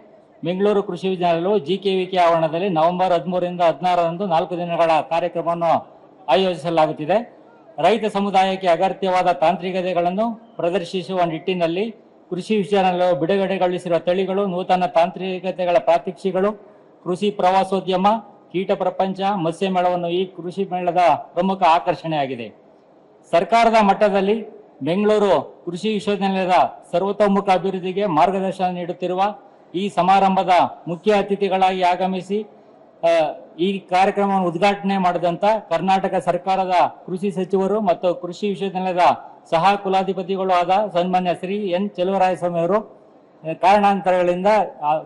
ಬೆಂಗಳೂರು ಕೃಷಿ ವಿಜ್ಞಾನಗಳು ಜಿಕೆವಿಕೆ ಆವರಣದಲ್ಲಿ ನವೆಂಬರ್ ಹದಿಮೂರರಿಂದ ಹದಿನಾರರಂದು ನಾಲ್ಕು ದಿನಗಳ ಕಾರ್ಯಕ್ರಮವನ್ನು ಆಯೋಜಿಸಲಾಗುತ್ತಿದೆ. ರೈತ ಸಮುದಾಯಕ್ಕೆ ಅಗತ್ಯವಾದ ತಾಂತ್ರಿಕತೆಗಳನ್ನು ಪ್ರದರ್ಶಿಸುವ ನಿಟ್ಟಿನಲ್ಲಿ ಕೃಷಿ ವಿಚಾರಗಳು ಬಿಡುಗಡೆಗೊಳಿಸಿರುವ ತಳಿಗಳು, ನೂತನ ತಾಂತ್ರಿಕತೆಗಳ ಪ್ರಾತ್ಯಕ್ಷಿಗಳು, ಕೃಷಿ ಪ್ರವಾಸೋದ್ಯಮ, ಕೀಟ ಪ್ರಪಂಚ, ಮತ್ಸ್ಯ ಮೇಳವನ್ನು ಈ ಕೃಷಿ ಮೇಳದ ಪ್ರಮುಖ ಆಕರ್ಷಣೆಯಾಗಿದೆ. ಸರ್ಕಾರದ ಮಟ್ಟದಲ್ಲಿ ಬೆಂಗಳೂರು ಕೃಷಿ ವಿಶ್ವವಿದ್ಯಾನಿಲಯದ ಸರ್ವತೋಮುಖ ಅಭಿವೃದ್ಧಿಗೆ ಮಾರ್ಗದರ್ಶನ ನೀಡುತ್ತಿರುವ ಈ ಸಮಾರಂಭದ ಮುಖ್ಯ ಅತಿಥಿಗಳಾಗಿ ಆಗಮಿಸಿ ಈ ಕಾರ್ಯಕ್ರಮವನ್ನು ಉದ್ಘಾಟನೆ ಮಾಡಿದಂತ ಕರ್ನಾಟಕ ಸರ್ಕಾರದ ಕೃಷಿ ಸಚಿವರು ಮತ್ತು ಕೃಷಿ ವಿಶ್ವವಿದ್ಯಾಲಯದ ಸಹ ಕುಲಾಧಿಪತಿಗಳು ಆದ ಸನ್ಮಾನ್ಯ ಶ್ರೀ ಎನ್ ಚೆಲುವರಾಯಸ್ವಾಮಿ ಅವರು ಕಾರಣಾಂತರಗಳಿಂದ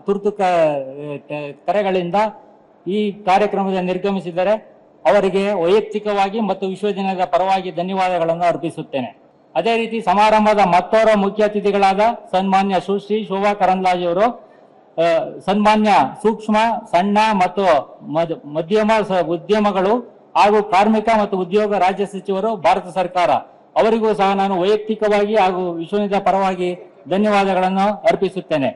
ತುರ್ತು ಕರೆಗಳಿಂದ ಈ ಕಾರ್ಯಕ್ರಮದ ನಿರ್ಗಮಿಸಿದರೆ ಅವರಿಗೆ ವೈಯಕ್ತಿಕವಾಗಿ ಮತ್ತು ವಿಶ್ವವಿದ್ಯಾನಿಲಯದ ಪರವಾಗಿ ಧನ್ಯವಾದಗಳನ್ನು ಅರ್ಪಿಸುತ್ತೇನೆ. ಅದೇ ರೀತಿ ಸಮಾರಂಭದ ಮತ್ತೋರ ಮುಖ್ಯ ಅತಿಥಿಗಳಾದ ಸನ್ಮಾನ್ಯ ಸುಶ್ರೀ ಶೋಭಾ ಕರಂದ್ಲಾಜೆ ಅವರು ಸನ್ಮಾನ್ಯ, ಸೂಕ್ಷ್ಮ, ಸಣ್ಣ ಮತ್ತು ಮಧ್ಯಮ ಉದ್ಯಮಗಳು ಹಾಗೂ ಕಾರ್ಮಿಕ ಮತ್ತು ಉದ್ಯೋಗ ರಾಜ್ಯ ಸಚಿವರು, ಭಾರತ ಸರ್ಕಾರ. ಅವರಿಗೂ ಸಹ ನಾನು ವೈಯಕ್ತಿಕವಾಗಿ ಹಾಗೂ ವಿಶ್ವನಿಧ ಪರವಾಗಿ ಧನ್ಯವಾದಗಳನ್ನು ಅರ್ಪಿಸುತ್ತೇನೆ.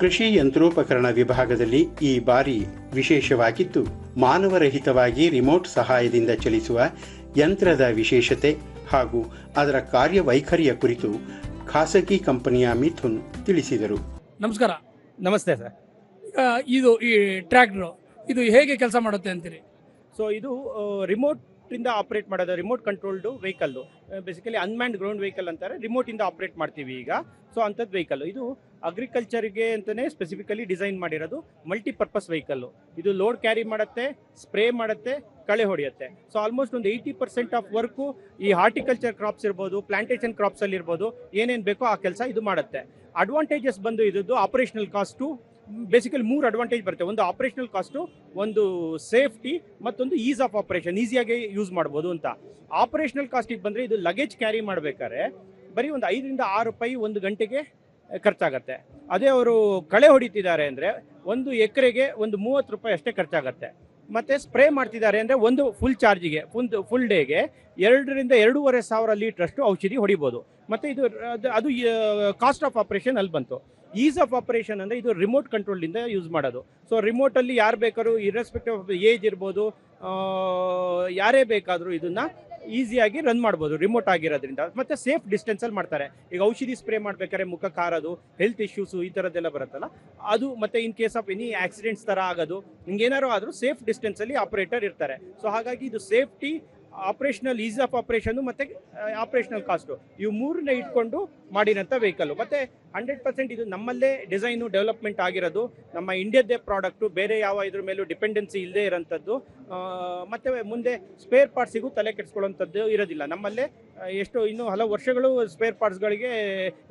ಕೃಷಿ ಯಂತ್ರೋಪಕರಣ ವಿಭಾಗದಲ್ಲಿ ಈ ಬಾರಿ ವಿಶೇಷವಾಗಿದ್ದು, ಮಾನವರಹಿತವಾಗಿ ರಿಮೋಟ್ ಸಹಾಯದಿಂದ ಚಲಿಸುವ ಯಂತ್ರದ ವಿಶೇಷತೆ ಹಾಗೂ ಅದರ ಕಾರ್ಯವೈಖರಿಯ ಕುರಿತು ಖಾಸಗಿ ಕಂಪನಿಯ ಮಿಥುನ್ ತಿಳಿಸಿದರು. ನಮಸ್ಕಾರ. ನಮಸ್ತೆ ಸರ್. ಈಗ ಇದು ಈ ಟ್ರ್ಯಾಕ್ಟ್ರು ಇದು ಹೇಗೆ ಕೆಲಸ ಮಾಡುತ್ತೆ ಅಂತೀರಿ? ಸೊ ಇದು ರಿಮೋಟ್ ಇಂದ ಆಪರೇಟ್ ಮಾಡೋದು remote controlled vehicle basically unmanned ground vehicle ಅಂತಾರೆ ರಿಮೋಟ್ ಇಂದ ಆಪರೇಟ್ ಮಾಡ್ತೀವಿ ಈಗ. ಸೊ ಅಂಥದ್ದು ವೆಹಿಕಲ್ ಇದು ಅಗ್ರಿಕಲ್ಚರ್ಗೆ ಅಂತಲೇ ಸ್ಪೆಸಿಫಿಕಲಿ ಡಿಸೈನ್ ಮಾಡಿರೋದು ಮಲ್ಟಿಪರ್ಪಸ್ ವೆಹಿಕಲ್ ಇದು ಲೋಡ್ ಕ್ಯಾರಿ ಮಾಡುತ್ತೆ ಸ್ಪ್ರೇ ಮಾಡುತ್ತೆ ಕಳೆ ಹೊಡೆಯುತ್ತೆ. ಸೊ ಆಲ್ಮೋಸ್ಟ್ ಒಂದು ಏಯ್ಟಿ ಪರ್ಸೆಂಟ್ ಆಫ್ ವರ್ಕು ಈ ಹಾರ್ಟಿಕಲ್ಚರ್ ಕ್ರಾಪ್ಸ್ ಇರ್ಬೋದು ಪ್ಲಾಂಟೇಶನ್ ಕ್ರಾಪ್ಸ್ ಅಲ್ಲಿ ಇರ್ಬೋದು, ಏನೇನು ಬೇಕೋ ಆ ಕೆಲಸ ಇದು ಮಾಡುತ್ತೆ. ಅಡ್ವಾಂಟೇಜಸ್ ಬಂದು ಇದ್ದು ಆಪರೇಷನಲ್ ಕಾಸ್ಟು ಬೇಸಿಕಲಿ ಮೂರು ಅಡ್ವಾಂಟೇಜ್ ಬರುತ್ತೆ. ಒಂದು ಆಪರೇಷನಲ್ ಕಾಸ್ಟು ಒಂದು ಸೇಫ್ಟಿ ಮತ್ತೊಂದು ಈಸ್ ಆಫ್ ಆಪರೇಷನ್ ಈಸಿಯಾಗಿ ಯೂಸ್ ಮಾಡ್ಬೋದು ಅಂತ. ಆಪರೇಷನಲ್ ಕಾಸ್ಟಿಗೆ ಬಂದರೆ ಇದು ಲಗೇಜ್ ಕ್ಯಾರಿ ಮಾಡಬೇಕಾದ್ರೆ ಬರೀ ಒಂದು ಐದರಿಂದ ಆರು ರೂಪಾಯಿ ಒಂದು ಗಂಟೆಗೆ ಖರ್ಚಾಗತ್ತೆ. ಅದೇ ಅವರು ಕಳೆ ಹೊಡಿತಿದ್ದಾರೆ ಅಂದರೆ ಒಂದು ಎಕರೆಗೆ ಒಂದು ಮೂವತ್ತು ರೂಪಾಯಿ ಅಷ್ಟೇ ಖರ್ಚಾಗತ್ತೆ. ಮತ್ತು ಸ್ಪ್ರೇ ಮಾಡ್ತಿದ್ದಾರೆ ಅಂದರೆ ಒಂದು ಫುಲ್ ಚಾರ್ಜಿಗೆ ಫುಲ್ ಫುಲ್ ಡೇಗೆ ಎರಡರಿಂದ ಎರಡೂವರೆ ಸಾವಿರ ಲೀಟ್ರಷ್ಟು ಔಷಧಿ ಹೊಡಿಬೋದು. ಮತ್ತು ಇದು, ಅದು- ಕಾಸ್ಟ್ ಆಫ್ ಆಪರೇಷನ್ ಅಲ್ಲಿ ಬಂತು. ಈಸ್ ಆಫ್ ಆಪರೇಷನ್ ಅಂದರೆ ಇದು ರಿಮೋಟ್ ಕಂಟ್ರೋಲಿಂದ ಯೂಸ್ ಮಾಡೋದು. ಸೊ ರಿಮೋಟಲ್ಲಿ ಯಾರು ಬೇಕಾದ್ರೂ ಇರ್ರೆಸ್ಪೆಕ್ಟಿವ್ ಆಫ್ ಏಜ್ ಇರ್ಬೋದು ಯಾರೇ ಬೇಕಾದರೂ ಇದನ್ನು ಈಸಿಯಾಗಿ ರನ್ ಮಾಡ್ಬೋದು ರಿಮೋಟ್ ಆಗಿರೋದ್ರಿಂದ. ಮತ್ತೆ ಸೇಫ್ ಡಿಸ್ಟೆನ್ಸಲ್ಲಿ ಮಾಡ್ತಾರೆ. ಈಗ ಔಷಧಿ ಸ್ಪ್ರೇ ಮಾಡ್ಬೇಕಾದ್ರೆ ಮುಖ ಕಾರೋದು ಹೆಲ್ತ್ ಇಶ್ಯೂಸು ಈ ಥರದ್ದೆಲ್ಲ ಬರುತ್ತಲ್ಲ, ಅದು ಮತ್ತೆ in case of any accidents ಥರ ಆಗೋದು ಹಿಂಗೇನಾದ್ರು ಆದರೂ ಸೇಫ್ ಡಿಸ್ಟೆನ್ಸಲ್ಲಿ ಆಪರೇಟರ್ ಇರ್ತಾರೆ. ಸೊ ಹಾಗಾಗಿ ಇದು safety operational ease of operation ಮತ್ತೆ ಆಪರೇಷನಲ್ ಕಾಸ್ಟು ಇವು ಮೂರನ್ನ ಇಟ್ಕೊಂಡು ಮಾಡಿರೋಂಥ ವೆಹಿಕಲ್ಲು ಮತ್ತು ಹಂಡ್ರೆಡ್ ಪರ್ಸೆಂಟ್ ಇದು ನಮ್ಮಲ್ಲೇ ಡಿಸೈನು ಡೆವಲಪ್ಮೆಂಟ್ ಆಗಿರೋದು. ನಮ್ಮ ಇಂಡಿಯಾದೇ ಪ್ರಾಡಕ್ಟು ಬೇರೆ ಯಾವ ಇದ್ರ ಮೇಲೂ ಡಿಪೆಂಡೆನ್ಸಿ ಇಲ್ಲದೆ ಇರೋಂಥದ್ದು. ಮತ್ತು ಮುಂದೆ ಸ್ಪೇರ್ ಪಾರ್ಟ್ಸಿಗೂ ತಲೆ ಕೆಡಿಸ್ಕೊಳ್ಳೋಂಥದ್ದು ಇರೋದಿಲ್ಲ. ನಮ್ಮಲ್ಲೇ ಎಷ್ಟು ಇನ್ನೂ ಹಲವು ವರ್ಷಗಳು ಸ್ಪೇರ್ ಪಾರ್ಟ್ಸ್ಗಳಿಗೆ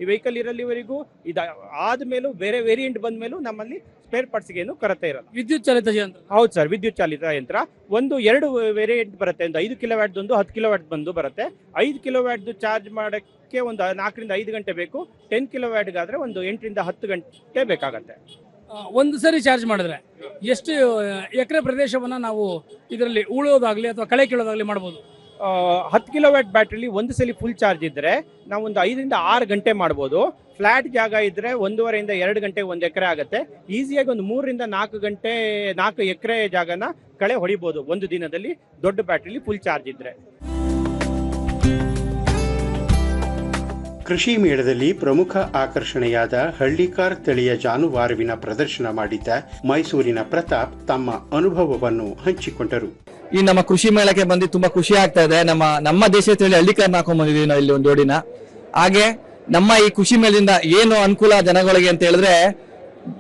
ಈ ವೆಹಿಕಲ್ ಇರಲಿವರೆಗೂ ಇದು ಆದಮೇಲೂ ಬೇರೆ ವೇರಿಯಂಟ್ ಬಂದ ಮೇಲೂ ನಮ್ಮಲ್ಲಿ ಸ್ಪೇರ್ ಪಾರ್ಟ್ಸ್ಗೇನು ಕೊರತೆ ಇರಲ್ಲ. ವಿದ್ಯುತ್ ಚಾಲಿತ ಯಂತ್ರ. ಹೌದು ಸರ್ ವಿದ್ಯುತ್ ಚಾಲಿತ ಯಂತ್ರ. ಒಂದು ಎರಡು ವೇರಿಯಂಟ್ ಬರುತ್ತೆ. ಒಂದು ಐದು ಕಿಲೋ ವ್ಯಾಟ್ದೊಂದು ಹತ್ತು ಕಿಲೋ ವ್ಯಾಟ್ ಬಂದು ಬರುತ್ತೆ. ಐದು ಕಿಲೋ ಚಾರ್ಜ್ ಮಾಡೋಕ್ಕೆ ಒಂದು ನಾಲ್ಕರಿಂದ ಐದು ಗಂಟೆ ಬೇಕು. ಟೆನ್ ಕಿಲೋ ವ್ಯಾಟ್ಗಾದ್ರೆ ಒಂದು ಎಂಟರಿಂದ ಹತ್ತು ಗಂಟೆ ಬೇಕಾಗತ್ತೆ. ಒಂದು ಸರಿ ಚಾರ್ಜ್ ಮಾಡಿದ್ರೆ ಎಷ್ಟು ಎಕರೆ ಪ್ರದೇಶವನ್ನ ನಾವು ಇದರಲ್ಲಿ ಉಳೋದಾಗ್ಲಿ ಅಥವಾ ಕಳೆ ಕೀಳೋದಾಗ್ಲಿ ಮಾಡ್ಬೋದು? ಹತ್ತು ಕಿಲೋ ವ್ಯಾಟ್ ಬ್ಯಾಟ್ರಿಲಿ ಒಂದು ಸಲ ಫುಲ್ ಚಾರ್ಜ್ ಇದ್ದರೆ ನಾವು ಒಂದು ಐದರಿಂದ ಆರು ಗಂಟೆ ಮಾಡ್ಬೋದು. ಫ್ಲಾಟ್ ಜಾಗ ಇದ್ದರೆ ಒಂದೂವರೆಯಿಂದ ಎರಡು ಗಂಟೆ ಒಂದು ಎಕರೆ ಆಗುತ್ತೆ. ಈಸಿಯಾಗಿ ಒಂದು ಮೂರರಿಂದ ನಾಲ್ಕು ಗಂಟೆ ನಾಲ್ಕು ಎಕರೆ ಜಾಗನ ಕಳೆ ಹೊಡಿಬೋದು ಒಂದು ದಿನದಲ್ಲಿ. ದೊಡ್ಡ ಬ್ಯಾಟ್ರಿಲಿ ಫುಲ್ ಚಾರ್ಜ್ ಇದ್ದರೆ ಕೃಷಿ ಮೇಳದಲ್ಲಿ ಪ್ರಮುಖ ಆಕರ್ಷಣೆಯಾದ ಹಳ್ಳಿಕಾರ್ ತಳಿಯ ಜಾನುವಾರುವಿನ ಪ್ರದರ್ಶನ ಮಾಡಿದ್ದ ಮೈಸೂರಿನ ಪ್ರತಾಪ್ ತಮ್ಮ ಅನುಭವವನ್ನು ಹಂಚಿಕೊಂಡರು. ಈ ನಮ್ಮ ಕೃಷಿ ಮೇಳಕ್ಕೆ ಬಂದು ತುಂಬಾ ಖುಷಿ ಆಗ್ತಾ ಇದೆ. ನಮ್ಮ ನಮ್ಮ ದೇಶ ತಳಿ ಹಳ್ಳಿಕಾರ್ ಹಾಕೊಂಡ್ ಇಲ್ಲಿ ಒಂದು ಜೋಡಿನ. ಹಾಗೆ ನಮ್ಮ ಈ ಕೃಷಿ ಮೇಳದಿಂದ ಏನು ಅನುಕೂಲ ಜನಗಳಿಗೆ ಅಂತ ಹೇಳಿದ್ರೆ,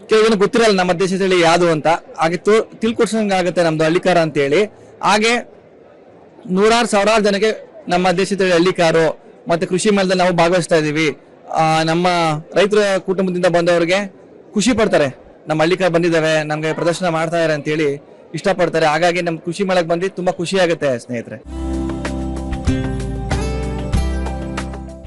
ಕೆಲವೊಂದು ಗೊತ್ತಿರಲ್ಲ ನಮ್ಮ ದೇಶ ತಳಿ ಯಾವುದು ಅಂತ. ಹಾಗೆ ತೋ- ತಿಳ್ಕೊಡ್ಸಂಗಾಗುತ್ತೆ ನಮ್ದು ಹಳ್ಳಿಕಾರ ಅಂತ ಹೇಳಿ. ಹಾಗೆ ನೂರಾರು ಸಾವಿರಾರು ಜನಕ್ಕೆ ನಮ್ಮ ದೇಶ ತಳಿ ಹಳ್ಳಿಕಾರು ಮತ್ತೆ ಕೃಷಿ ಮೇಳದಲ್ಲಿ ನಾವು ಭಾಗವಹಿಸ್ತಾ ಇದ್ದೀವಿ. ನಮ್ಮ ರೈತರ ಕುಟುಂಬದಿಂದ ಬಂದವರಿಗೆ ಖುಷಿ ಪಡ್ತಾರೆ. ನಮ್ಮ ಹಳ್ಳಿಕಾರ್ ಬಂದಿದ್ದಾವೆ, ನಮಗೆ ಪ್ರದರ್ಶನ ಮಾಡ್ತಾ ಇದಾರೆ ಅಂತೇಳಿ ಇಷ್ಟಪಡ್ತಾರೆ. ಹಾಗಾಗಿ ನಮ್ಮ ಕೃಷಿ ಮೇಳಕ್ಕೆ ಬಂದು ತುಂಬಾ ಖುಷಿ ಆಗುತ್ತೆ ಸ್ನೇಹಿತರೆ.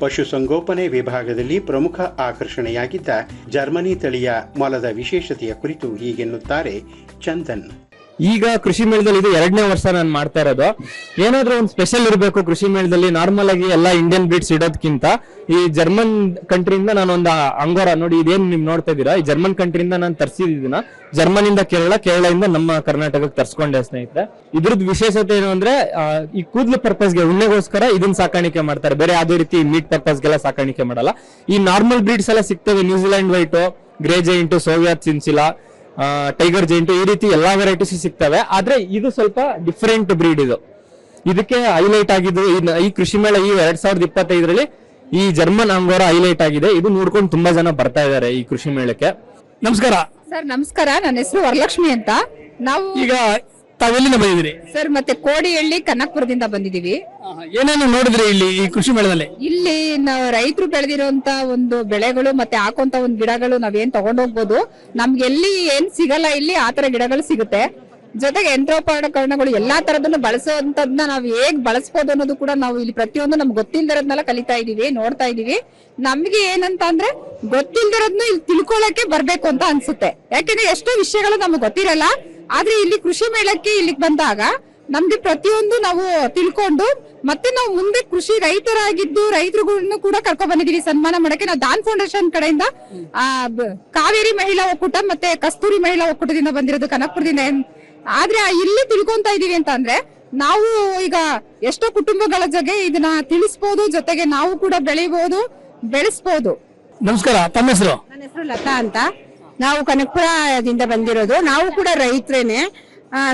ಪಶುಸಂಗೋಪನೆ ವಿಭಾಗದಲ್ಲಿ ಪ್ರಮುಖ ಆಕರ್ಷಣೆಯಾಗಿದ್ದ ಜರ್ಮನಿ ತಳಿಯ ಮೊಲದ ವಿಶೇಷತೆಯ ಕುರಿತು ಹೀಗೆನ್ನುತ್ತಾರೆ ಚಂದನ್. ಈಗ ಕೃಷಿ ಮೇಳದಲ್ಲಿ ಇದು ಎರಡನೇ ವರ್ಷ ನಾನು ಮಾಡ್ತಾ ಇರೋದು. ಏನಾದ್ರೂ ಒಂದು ಸ್ಪೆಷಲ್ ಇರಬೇಕು ಕೃಷಿ ಮೇಳದಲ್ಲಿ ನಾರ್ಮಲ್ ಆಗಿ ಎಲ್ಲ ಇಂಡಿಯನ್ ಬ್ರೀಡ್ಸ್ ಇಡೋದಕ್ಕಿಂತ ಈ ಜರ್ಮನ್ ಕಂಟ್ರಿಯಿಂದ ನಾನು ಒಂದು ಅಂಗೋರ ನೋಡಿ, ಇದೇನು ನೀವು ನೋಡ್ತಾ ಇದ್ದೀರಾ? ಈ ಜರ್ಮನ್ ಕಂಟ್ರಿಯಿಂದ ನಾನು ತರಿಸಿದ್ದೀನ ಜರ್ಮನಿಂದ ಕೇರಳ, ಕೇರಳದಿಂದ ನಮ್ಮ ಕರ್ನಾಟಕಕ್ಕೆ ತರಿಸ್ಕೊಂಡೆ ಸ್ನೇಹಿತರೆ. ಇದ್ರದ್ದು ವಿಶೇಷತೆ ಏನು ಅಂದ್ರೆ ಈ ಕೂದಲು ಪರ್ಪಸ್ಗೆ ಉಣ್ಣೆಗೋಸ್ಕರ ಇದನ್ನ ಸಾಕಾಣಿಕೆ ಮಾಡ್ತಾರೆ. ಬೇರೆ ಯಾವುದೇ ರೀತಿ ಮೀಟ್ ಪರ್ಪಸ್ಗೆಲ್ಲ ಸಾಕಾಣಿಕೆ ಮಾಡಲ್ಲ. ಈ ನಾರ್ಮಲ್ ಬ್ರೀಡ್ಸ್ ಎಲ್ಲ ಸಿಗ್ತವೆ. New Zealand white grey Soviet chinchilla tiger giant ಈ ರೀತಿ ಎಲ್ಲಾ ವೆರೈಟೀಸ್ ಸಿಗ್ತವೆ. ಆದ್ರೆ ಇದು ಸ್ವಲ್ಪ ಡಿಫರೆಂಟ್ ಬ್ರೀಡ್ ಇದು. ಇದಕ್ಕೆ ಹೈಲೈಟ್ ಆಗಿದ್ದು ಈ- ಕೃಷಿ ಮೇಳ ಈ ಎರಡ್ ಸಾವಿರದ ಇಪ್ಪತ್ತೈದರಲ್ಲಿ ಈ ಜರ್ಮನ್ ಅಂಗೋರ ಹೈಲೈಟ್ ಆಗಿದೆ. ಇದು ನೋಡ್ಕೊಂಡು ತುಂಬಾ ಜನ ಬರ್ತಾ ಇದ್ದಾರೆ ಈ ಕೃಷಿ ಮೇಳಕ್ಕೆ. ನಮಸ್ಕಾರ. ಸರ್ ನಮಸ್ಕಾರ. ನನ್ನ ಹೆಸರು ವರಲಕ್ಷ್ಮಿ ಅಂತ. ನಾವು ಈಗ ತಾವೆಲ್ಲಿಂದ ಬಂದಿದ್ದೀರಿ? ಸರ್ ಮತ್ತೆ ಕೋಡಿಹಳ್ಳಿ ಕನಕಪುರದಿಂದ ಬಂದಿದೀವಿ ಏನೇನು ನೋಡಿದ್ರಿ ಇಲ್ಲಿ ಈ ಕೃಷಿ ಮೇಳದಲ್ಲಿ? ಇಲ್ಲಿ ನಾವು ರೈತರು ಬೆಳೆದಿರುವಂತ ಒಂದು ಬೆಳೆಗಳು ಮತ್ತೆ ಹಾಕುವಂತ ಒಂದು ಗಿಡಗಳು ನಾವೇನ್ ತಗೊಂಡೋಗ್ಬೋದು ನಮ್ಗೆ ಎಲ್ಲಿ ಏನ್ ಸಿಗಲ್ಲ ಇಲ್ಲಿ ಆ ತರ ಗಿಡಗಳು ಸಿಗುತ್ತೆ. ಜೊತೆಗೆ ಯಂತ್ರೋಪಕರಣಗಳು ಎಲ್ಲಾ ತರದನ್ನು ಬಳಸುವಂತದ್ನ ನಾವು ಹೇಗ್ ಬಳಸ್ಬೋದು ಅನ್ನೋದು ಕೂಡ ನಾವು ಇಲ್ಲಿ ಪ್ರತಿಯೊಂದು ನಮ್ಗೆ ಗೊತ್ತಿಲ್ದಿರೋದ್ನೆಲ್ಲ ಕಲಿತಾ ಇದೀವಿ ನೋಡ್ತಾ ಇದೀವಿ. ನಮ್ಗೆ ಏನಂತ ಅಂದ್ರೆ ಗೊತ್ತಿಲ್ದಿರೋದ್ನ ಇಲ್ಲಿ ತಿಳ್ಕೊಳಕ್ಕೆ ಬರ್ಬೇಕು ಅಂತ ಅನ್ಸುತ್ತೆ. ಯಾಕೆಂದ್ರೆ ಎಷ್ಟೋ ವಿಷಯಗಳು ನಮ್ಗೆ ಗೊತ್ತಿರಲ್ಲ. ಆದ್ರೆ ಇಲ್ಲಿ ಕೃಷಿ ಮೇಳಕ್ಕೆ ಇಲ್ಲಿಗೆ ಬಂದಾಗ ನಮ್ಗೆ ಪ್ರತಿಯೊಂದು ನಾವು ತಿಳ್ಕೊಂಡು ಮತ್ತೆ ನಾವು ಮುಂದೆ ಕೃಷಿ ರೈತರಾಗಿದ್ದು ರೈತರುಗಳನ್ನು ಕೂಡ ಕರ್ಕೊಂಡ್ ಬಂದಿದೀವಿ. ಸನ್ಮಾನ ಮಾಡಕ್ಕೆ ನಾವು ದಾನ್ ಫೌಂಡೇಶನ್ ಕಡೆಯಿಂದ ಆ ಬ- ಕಾವೇರಿ ಮಹಿಳಾ ಒಕ್ಕೂಟ ಮತ್ತೆ ಕಸ್ತೂರಿ ಮಹಿಳಾ ಒಕ್ಕೂಟದಿಂದ ಬಂದಿರೋದು ಕನಕಪುರದಿಂದ. ಆದ್ರೆ ಇಲ್ಲಿ ತಿಳ್ಕೊಂತ ಇದೀವಿ ಅಂತ ಅಂದ್ರೆ ನಾವು ಈಗ ಎಷ್ಟೋ ಕುಟುಂಬಗಳ ಜೊತೆ ಇದನ್ನ ತಿಳಿಸ್ಬೋದು ಜೊತೆಗೆ ನಾವು ಕೂಡ ಬೆಳಿಬಹುದು ಬೆಳೆಸ್ಬೋದು. ನಮಸ್ಕಾರ ತಮ್ಮ ಹೆಸರು? ನನ್ನ ಹೆಸರು ಲತಾ ಅಂತ. ನಾವು ಕನಕಪುರದಿಂದ ಬಂದಿರೋದು. ನಾವು ಕೂಡ ರೈತರೇನೆ.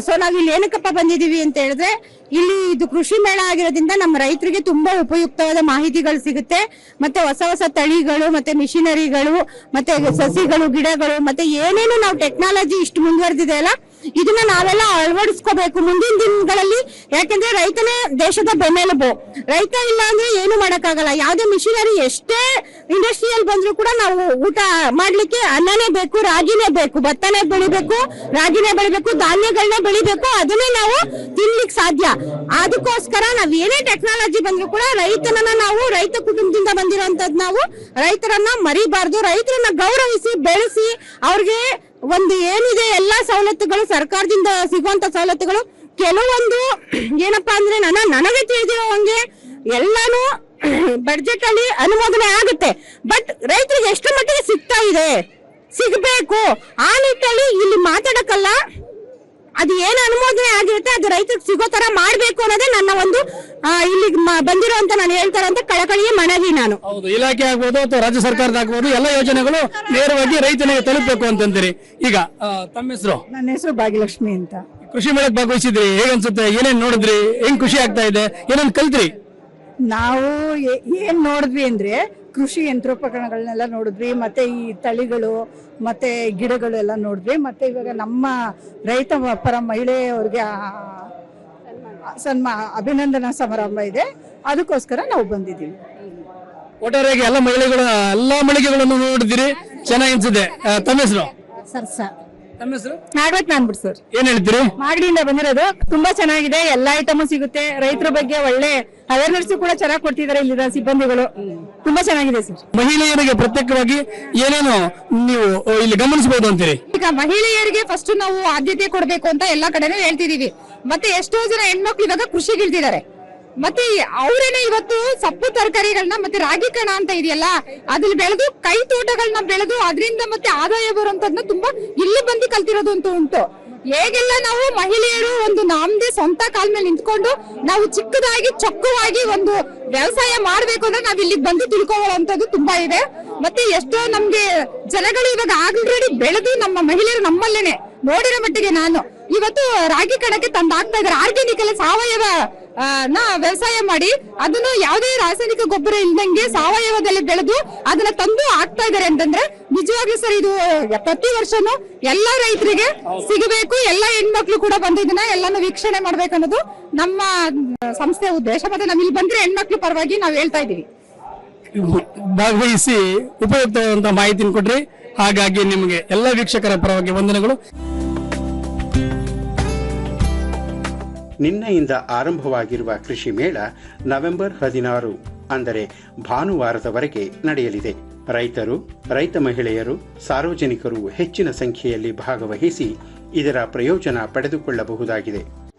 ಸೊ ನಾವ್ ಇಲ್ಲಿ ಏನಕ್ಕಪ್ಪ ಬಂದಿದೀವಿ ಅಂತ ಹೇಳಿದ್ರೆ, ಇಲ್ಲಿ ಇದು ಕೃಷಿ ಮೇಳ ಆಗಿರೋದ್ರಿಂದ ನಮ್ಮ ರೈತರಿಗೆ ತುಂಬಾ ಉಪಯುಕ್ತವಾದ ಮಾಹಿತಿಗಳು ಸಿಗುತ್ತೆ. ಮತ್ತೆ ಹೊಸ ಹೊಸ ತಳಿಗಳು, ಮತ್ತೆ ಮಿಷಿನರಿಗಳು, ಮತ್ತೆ ಸಸಿಗಳು, ಗಿಡಗಳು, ಮತ್ತೆ ಏನೇನು ನಾವು ಟೆಕ್ನಾಲಜಿ ಇಷ್ಟು ಮುಂದುವರೆದಿದೆ ಅಲ್ಲ ಇದನ್ನ ನಾವೆಲ್ಲ ಅಳವಡಿಸ್ಕೋಬೇಕು ಮುಂದಿನ ದಿನಗಳಲ್ಲಿ. ಯಾಕಂದ್ರೆ ರೈತನೇ ದೇಶದ ಬೆನ್ನೆಲುಬು. ರೈತ ಇಲ್ಲ ಅಂದ್ರೆ ಏನು ಮಾಡಕ್ಕಾಗಲ್ಲ. ಯಾವ್ದೇ ಮಿಷಿನರಿ ಎಷ್ಟೇ ಇಂಡಸ್ಟ್ರಿಯಲ್ ಬಂದ್ರು ಕೂಡ ನಾವು ಊಟ ಮಾಡ್ಲಿಕ್ಕೆ ಅನ್ನನೇ ಬೇಕು, ರಾಗಿನೇ ಬೇಕು, ಭತ್ತನೇ ಬೆಳಿಬೇಕು, ರಾಗಿನೇ ಬೆಳಿಬೇಕು ಧಾನ್ಯಗಳನ್ನ ಬೆಳಿಬೇಕು, ಅದನ್ನೇ ನಾವು ತಿನ್ಲಿಕ್ಕೆ ಸಾಧ್ಯ. ಅದಕ್ಕೋಸ್ಕರ ನಾವ್ ಏನೇ ಟೆಕ್ನಾಲಜಿ ಬಂದ್ರು ಕೂಡ ರೈತನನ್ನ ನಾವು, ರೈತ ಕುಟುಂಬದಿಂದ ಬಂದಿರೋಂಥದ್ದು ನಾವು ರೈತರನ್ನ ಮರಿಬಾರ್ದು, ರೈತರನ್ನ ಗೌರವಿಸಿ, ಬೆಳೆಸಿ, ಅವ್ರಿಗೆ ಒಂದು ಏನಿದೆ ಎಲ್ಲಾ ಸವಲತ್ತುಗಳು, ಸರ್ಕಾರದಿಂದ ಸಿಗುವಂತ ಸವಲತ್ತುಗಳು, ಕೆಲವೊಂದು ಏನಪ್ಪಾ ಅಂದ್ರೆ ನನ್ನ, ನನಗೆ ತಿಳಿದಿರೋ ಹಂಗೆ ಎಲ್ಲಾನು ಬಡ್ಜೆಟ್ ಅಲ್ಲಿ ಅನುಮೋದನೆ ಆಗುತ್ತೆ. ಬಟ್ ರೈತರಿಗೆ ಎಷ್ಟು ಮಟ್ಟಿಗೆ ಸಿಗ್ತಾ ಇದೆ? ಸಿಗ್ಬೇಕು. ಆ ನಿಟ್ಟಲ್ಲಿ ಇಲ್ಲಿ ಮಾತಾಡಕ್ಕಲ್ಲ. ಅದು ಏನು ಅನುಮೋದನೆ ಆಗಿರುತ್ತೆ ಅದು ರೈತರಿಗೆ ಸಿಗೋ ತರ ಮಾಡ್ಬೇಕು ಅನ್ನೋದೇ ನನ್ನ ಒಂದು ಆ, ಇಲ್ಲಿ ಬಂದಿರೋ ಅಂತ ನಾನು ಹೇಳ್ತಾರೆ ಅಂತ ಕಳಕಳಿಯ ಮನವಿ ನಾನು. ಹೌದು ಇಲಾಖೆ ಆಗ್ಬೋದು ಅಥವಾ ರಾಜ್ಯ ಸರ್ಕಾರದ ಆಗ್ಬೋದು ಎಲ್ಲ ಯೋಜನೆಗಳು ನೇರವಾಗಿ ರೈತನಿಗೆ ತಲುಪಬೇಕು ಅಂತಂತೀರಿ ಈಗ ತಮ್ಮ ಹೆಸರು? ನನ್ನ ಹೆಸರು ಭಾಗ್ಯಲಕ್ಷ್ಮಿ ಅಂತ. ಕೃಷಿ ಮೇಳಕ್ಕೆ ಭಾಗವಹಿಸಿದ್ರಿ ಹೇಗನ್ಸುತ್ತೆ ಏನೇನ್ ನೋಡಿದ್ರಿ ಹೆಂಗ್ ಖುಷಿ ಆಗ್ತಾ ಇದೆ ಏನೇನ್ ಕಲ್ತ್ರಿ? ನಾವು ಏನ್ ನೋಡಿದ್ವಿ ಅಂದ್ರೆ ಕೃಷಿ ಯಂತ್ರೋಪಕರಣಗಳನ್ನೆಲ್ಲ ನೋಡಿದ್ವಿ ಮತ್ತೆ ಈ ತಳಿಗಳು ಮತ್ತೆ ಗಿಡಗಳು ಎಲ್ಲ ನೋಡಿದ್ವಿ ಮತ್ತೆ ಇವಾಗ ನಮ್ಮ ರೈತ ಪರ ಮಹಿಳೆಯವ್ರಿಗೆ ಆ- ಸನ್ಮಾ ಅಭಿನಂದನಾ ಸಮಾರಂಭ ಇದೆ. ಅದಕ್ಕೋಸ್ಕರ ನಾವು ಬಂದಿದ್ದೀವಿ. ಒಟ್ಟಾರೆಯಾಗಿ ಎಲ್ಲ ಮಹಿಳೆಗಳ ಎಲ್ಲಾ ಮಳಿಗೆಗಳನ್ನು ನೋಡಿದಿರಿ ಚೆನ್ನಾಗಿ ಅನ್ಸುತ್ತೆ. ಸರ್ ತಮ್ಮ ಹೆಸರು? ಸರ್ಸ ಹೆಸರು? ಸರ್. ಏನ್ ಹೇಳ್ತೀರಿ? ಮಾಗಡಿಯಿಂದ ಬಂದಿರೋದು ತುಂಬಾ ಚೆನ್ನಾಗಿದೆ ಎಲ್ಲಾ ಐಟಮ್ ಸಿಗುತ್ತೆ. ರೈತರ ಬಗ್ಗೆ ಒಳ್ಳೆ ಅವೇರ್ನೆಸ್ ಕೂಡ ಚೆನ್ನಾಗಿ ಕೊಡ್ತಿದ್ದಾರೆ ಇಲ್ಲಿನ ಸಿಬ್ಬಂದಿಗಳು. ತುಂಬಾ ಚೆನ್ನಾಗಿದೆ ಸರ್. ಮಹಿಳೆಯರಿಗೆ ಪ್ರತ್ಯೇಕವಾಗಿ ಏನೇನು ನೀವು ಇಲ್ಲಿ ಗಮನಿಸಬಹುದು ಅಂತೀರಿ? ಈಗ ಮಹಿಳೆಯರಿಗೆ ಫಸ್ಟ್ ನಾವು ಆದ್ಯತೆ ಕೊಡಬೇಕು ಅಂತ ಎಲ್ಲಾ ಕಡೆನೂ ಹೇಳ್ತಿದೀವಿ. ಮತ್ತೆ ಎಷ್ಟೋ ಜನ ಹೆಣ್ಮಕ್ಳು ಇವಾಗ ಕೃಷಿಗಿಳ್ತಿದ್ದಾರೆ ಮತ್ತೆ ಅವರೇನೆ ಇವತ್ತು ಸೊಪ್ಪು ತರಕಾರಿಗಳನ್ನ ಮತ್ತೆ ರಾಗಿ ಕಣ ಅಂತ ಇದೆಯಲ್ಲ, ಅದ್ರಲ್ಲಿ ಬೆಳೆದು ಕೈ ತೋಟಗಳನ್ನ ಬೆಳೆದು ಅದರಿಂದ ಮತ್ತೆ ಆದಾಯ ಬರುವಂತದ್ನ ತುಂಬಾ ಇಲ್ಲಿ ಬಂದು ಕಲ್ತಿರೋದು ಅಂತ ಉಂಟು. ಹೇಗೆಲ್ಲ ನಾವು ಮಹಿಳೆಯರು ಒಂದು ನಮ್ದೇ ಸ್ವಂತ ಕಾಲ್ ಮೇಲೆ ನಿಂತ್ಕೊಂಡು ನಾವು ಚಿಕ್ಕದಾಗಿ ಚೊಕ್ಕವಾಗಿ ಒಂದು ವ್ಯವಸಾಯ ಮಾಡ್ಬೇಕು ಅಂದ್ರೆ ನಾವ್ ಇಲ್ಲಿ ಬಂದು ತಿಳ್ಕೊಳ್ಳುವಂತದ್ದು ತುಂಬಾ ಇದೆ. ಮತ್ತೆ ಎಷ್ಟೋ ನಮ್ಗೆ ಜನಗಳು ಇವಾಗ ಆಲ್ರೆಡಿ ಬೆಳೆದು ನಮ್ಮ ಮಹಿಳೆಯರು ನಮ್ಮಲ್ಲೇನೆ, ನೋಡಿರೋ ಮಟ್ಟಿಗೆ ನಾನು. ಇವತ್ತು ರಾಗಿ ಕಣಕ್ಕೆ ತಂದಾಗ್ತಾ ಇದ್ದಾರೆ. ಆರ್ಗ್ಯಾನಿಕ್ ಸಾವಯವ ನ ವ್ಯವಸಾಯ ಮಾಡಿ ಅದನ್ನ ಯಾವುದೇ ರಾಸಾಯನಿಕ ಗೊಬ್ಬರ ಇಲ್ದಂಗೆ ಸಾವಯವದಲ್ಲಿ ಬೆಳೆದು ಅದನ್ನ ತಂದು ಹಾಕ್ತಾ ಇದಾರೆ ಅಂತಂದ್ರೆ ನಿಜವಾಗ್ಲೂ ಸರ್ ಇದು ಪ್ರತಿ ವರ್ಷನೂ ಎಲ್ಲಾ ರೈತರಿಗೆ ಸಿಗಬೇಕು, ಎಲ್ಲಾ ಹೆಣ್ಮಕ್ಳು ಕೂಡ ಬಂದು ಎಲ್ಲಾನು ವೀಕ್ಷಣೆ ಮಾಡ್ಬೇಕನ್ನೋದು ನಮ್ಮ ಸಂಸ್ಥೆ ಉದ್ದೇಶ. ಮತ್ತೆ ನಾವ್ ಇಲ್ಲಿ ಬಂದ್ರೆ ಹೆಣ್ಮಕ್ಳು ಪರವಾಗಿ ನಾವ್ ಹೇಳ್ತಾ ಇದೀವಿ ಭಾಗವಹಿಸಿ ಉಪಯುಕ್ತವಾದಂತಹ ಮಾಹಿತಿ ಕೊಡ್ರಿ. ಹಾಗಾಗಿ ನಿಮಗೆ ಎಲ್ಲ ವೀಕ್ಷಕರ ಪರವಾಗಿ ವಂದನೆಗಳು. ನಿನ್ನೆಯಿಂದ ಆರಂಭವಾಗಿರುವ ಕೃಷಿ ಮೇಳ ನವೆಂಬರ್ ಹದಿನಾರು, ಅಂದರೆ ಭಾನುವಾರದವರೆಗೆ ನಡೆಯಲಿದೆ. ರೈತರು, ರೈತ ಮಹಿಳೆಯರು, ಸಾರ್ವಜನಿಕರು ಹೆಚ್ಚಿನ ಸಂಖ್ಯೆಯಲ್ಲಿ ಭಾಗವಹಿಸಿ ಇದರ ಪ್ರಯೋಜನ ಪಡೆದುಕೊಳ್ಳಬಹುದಾಗಿದೆ.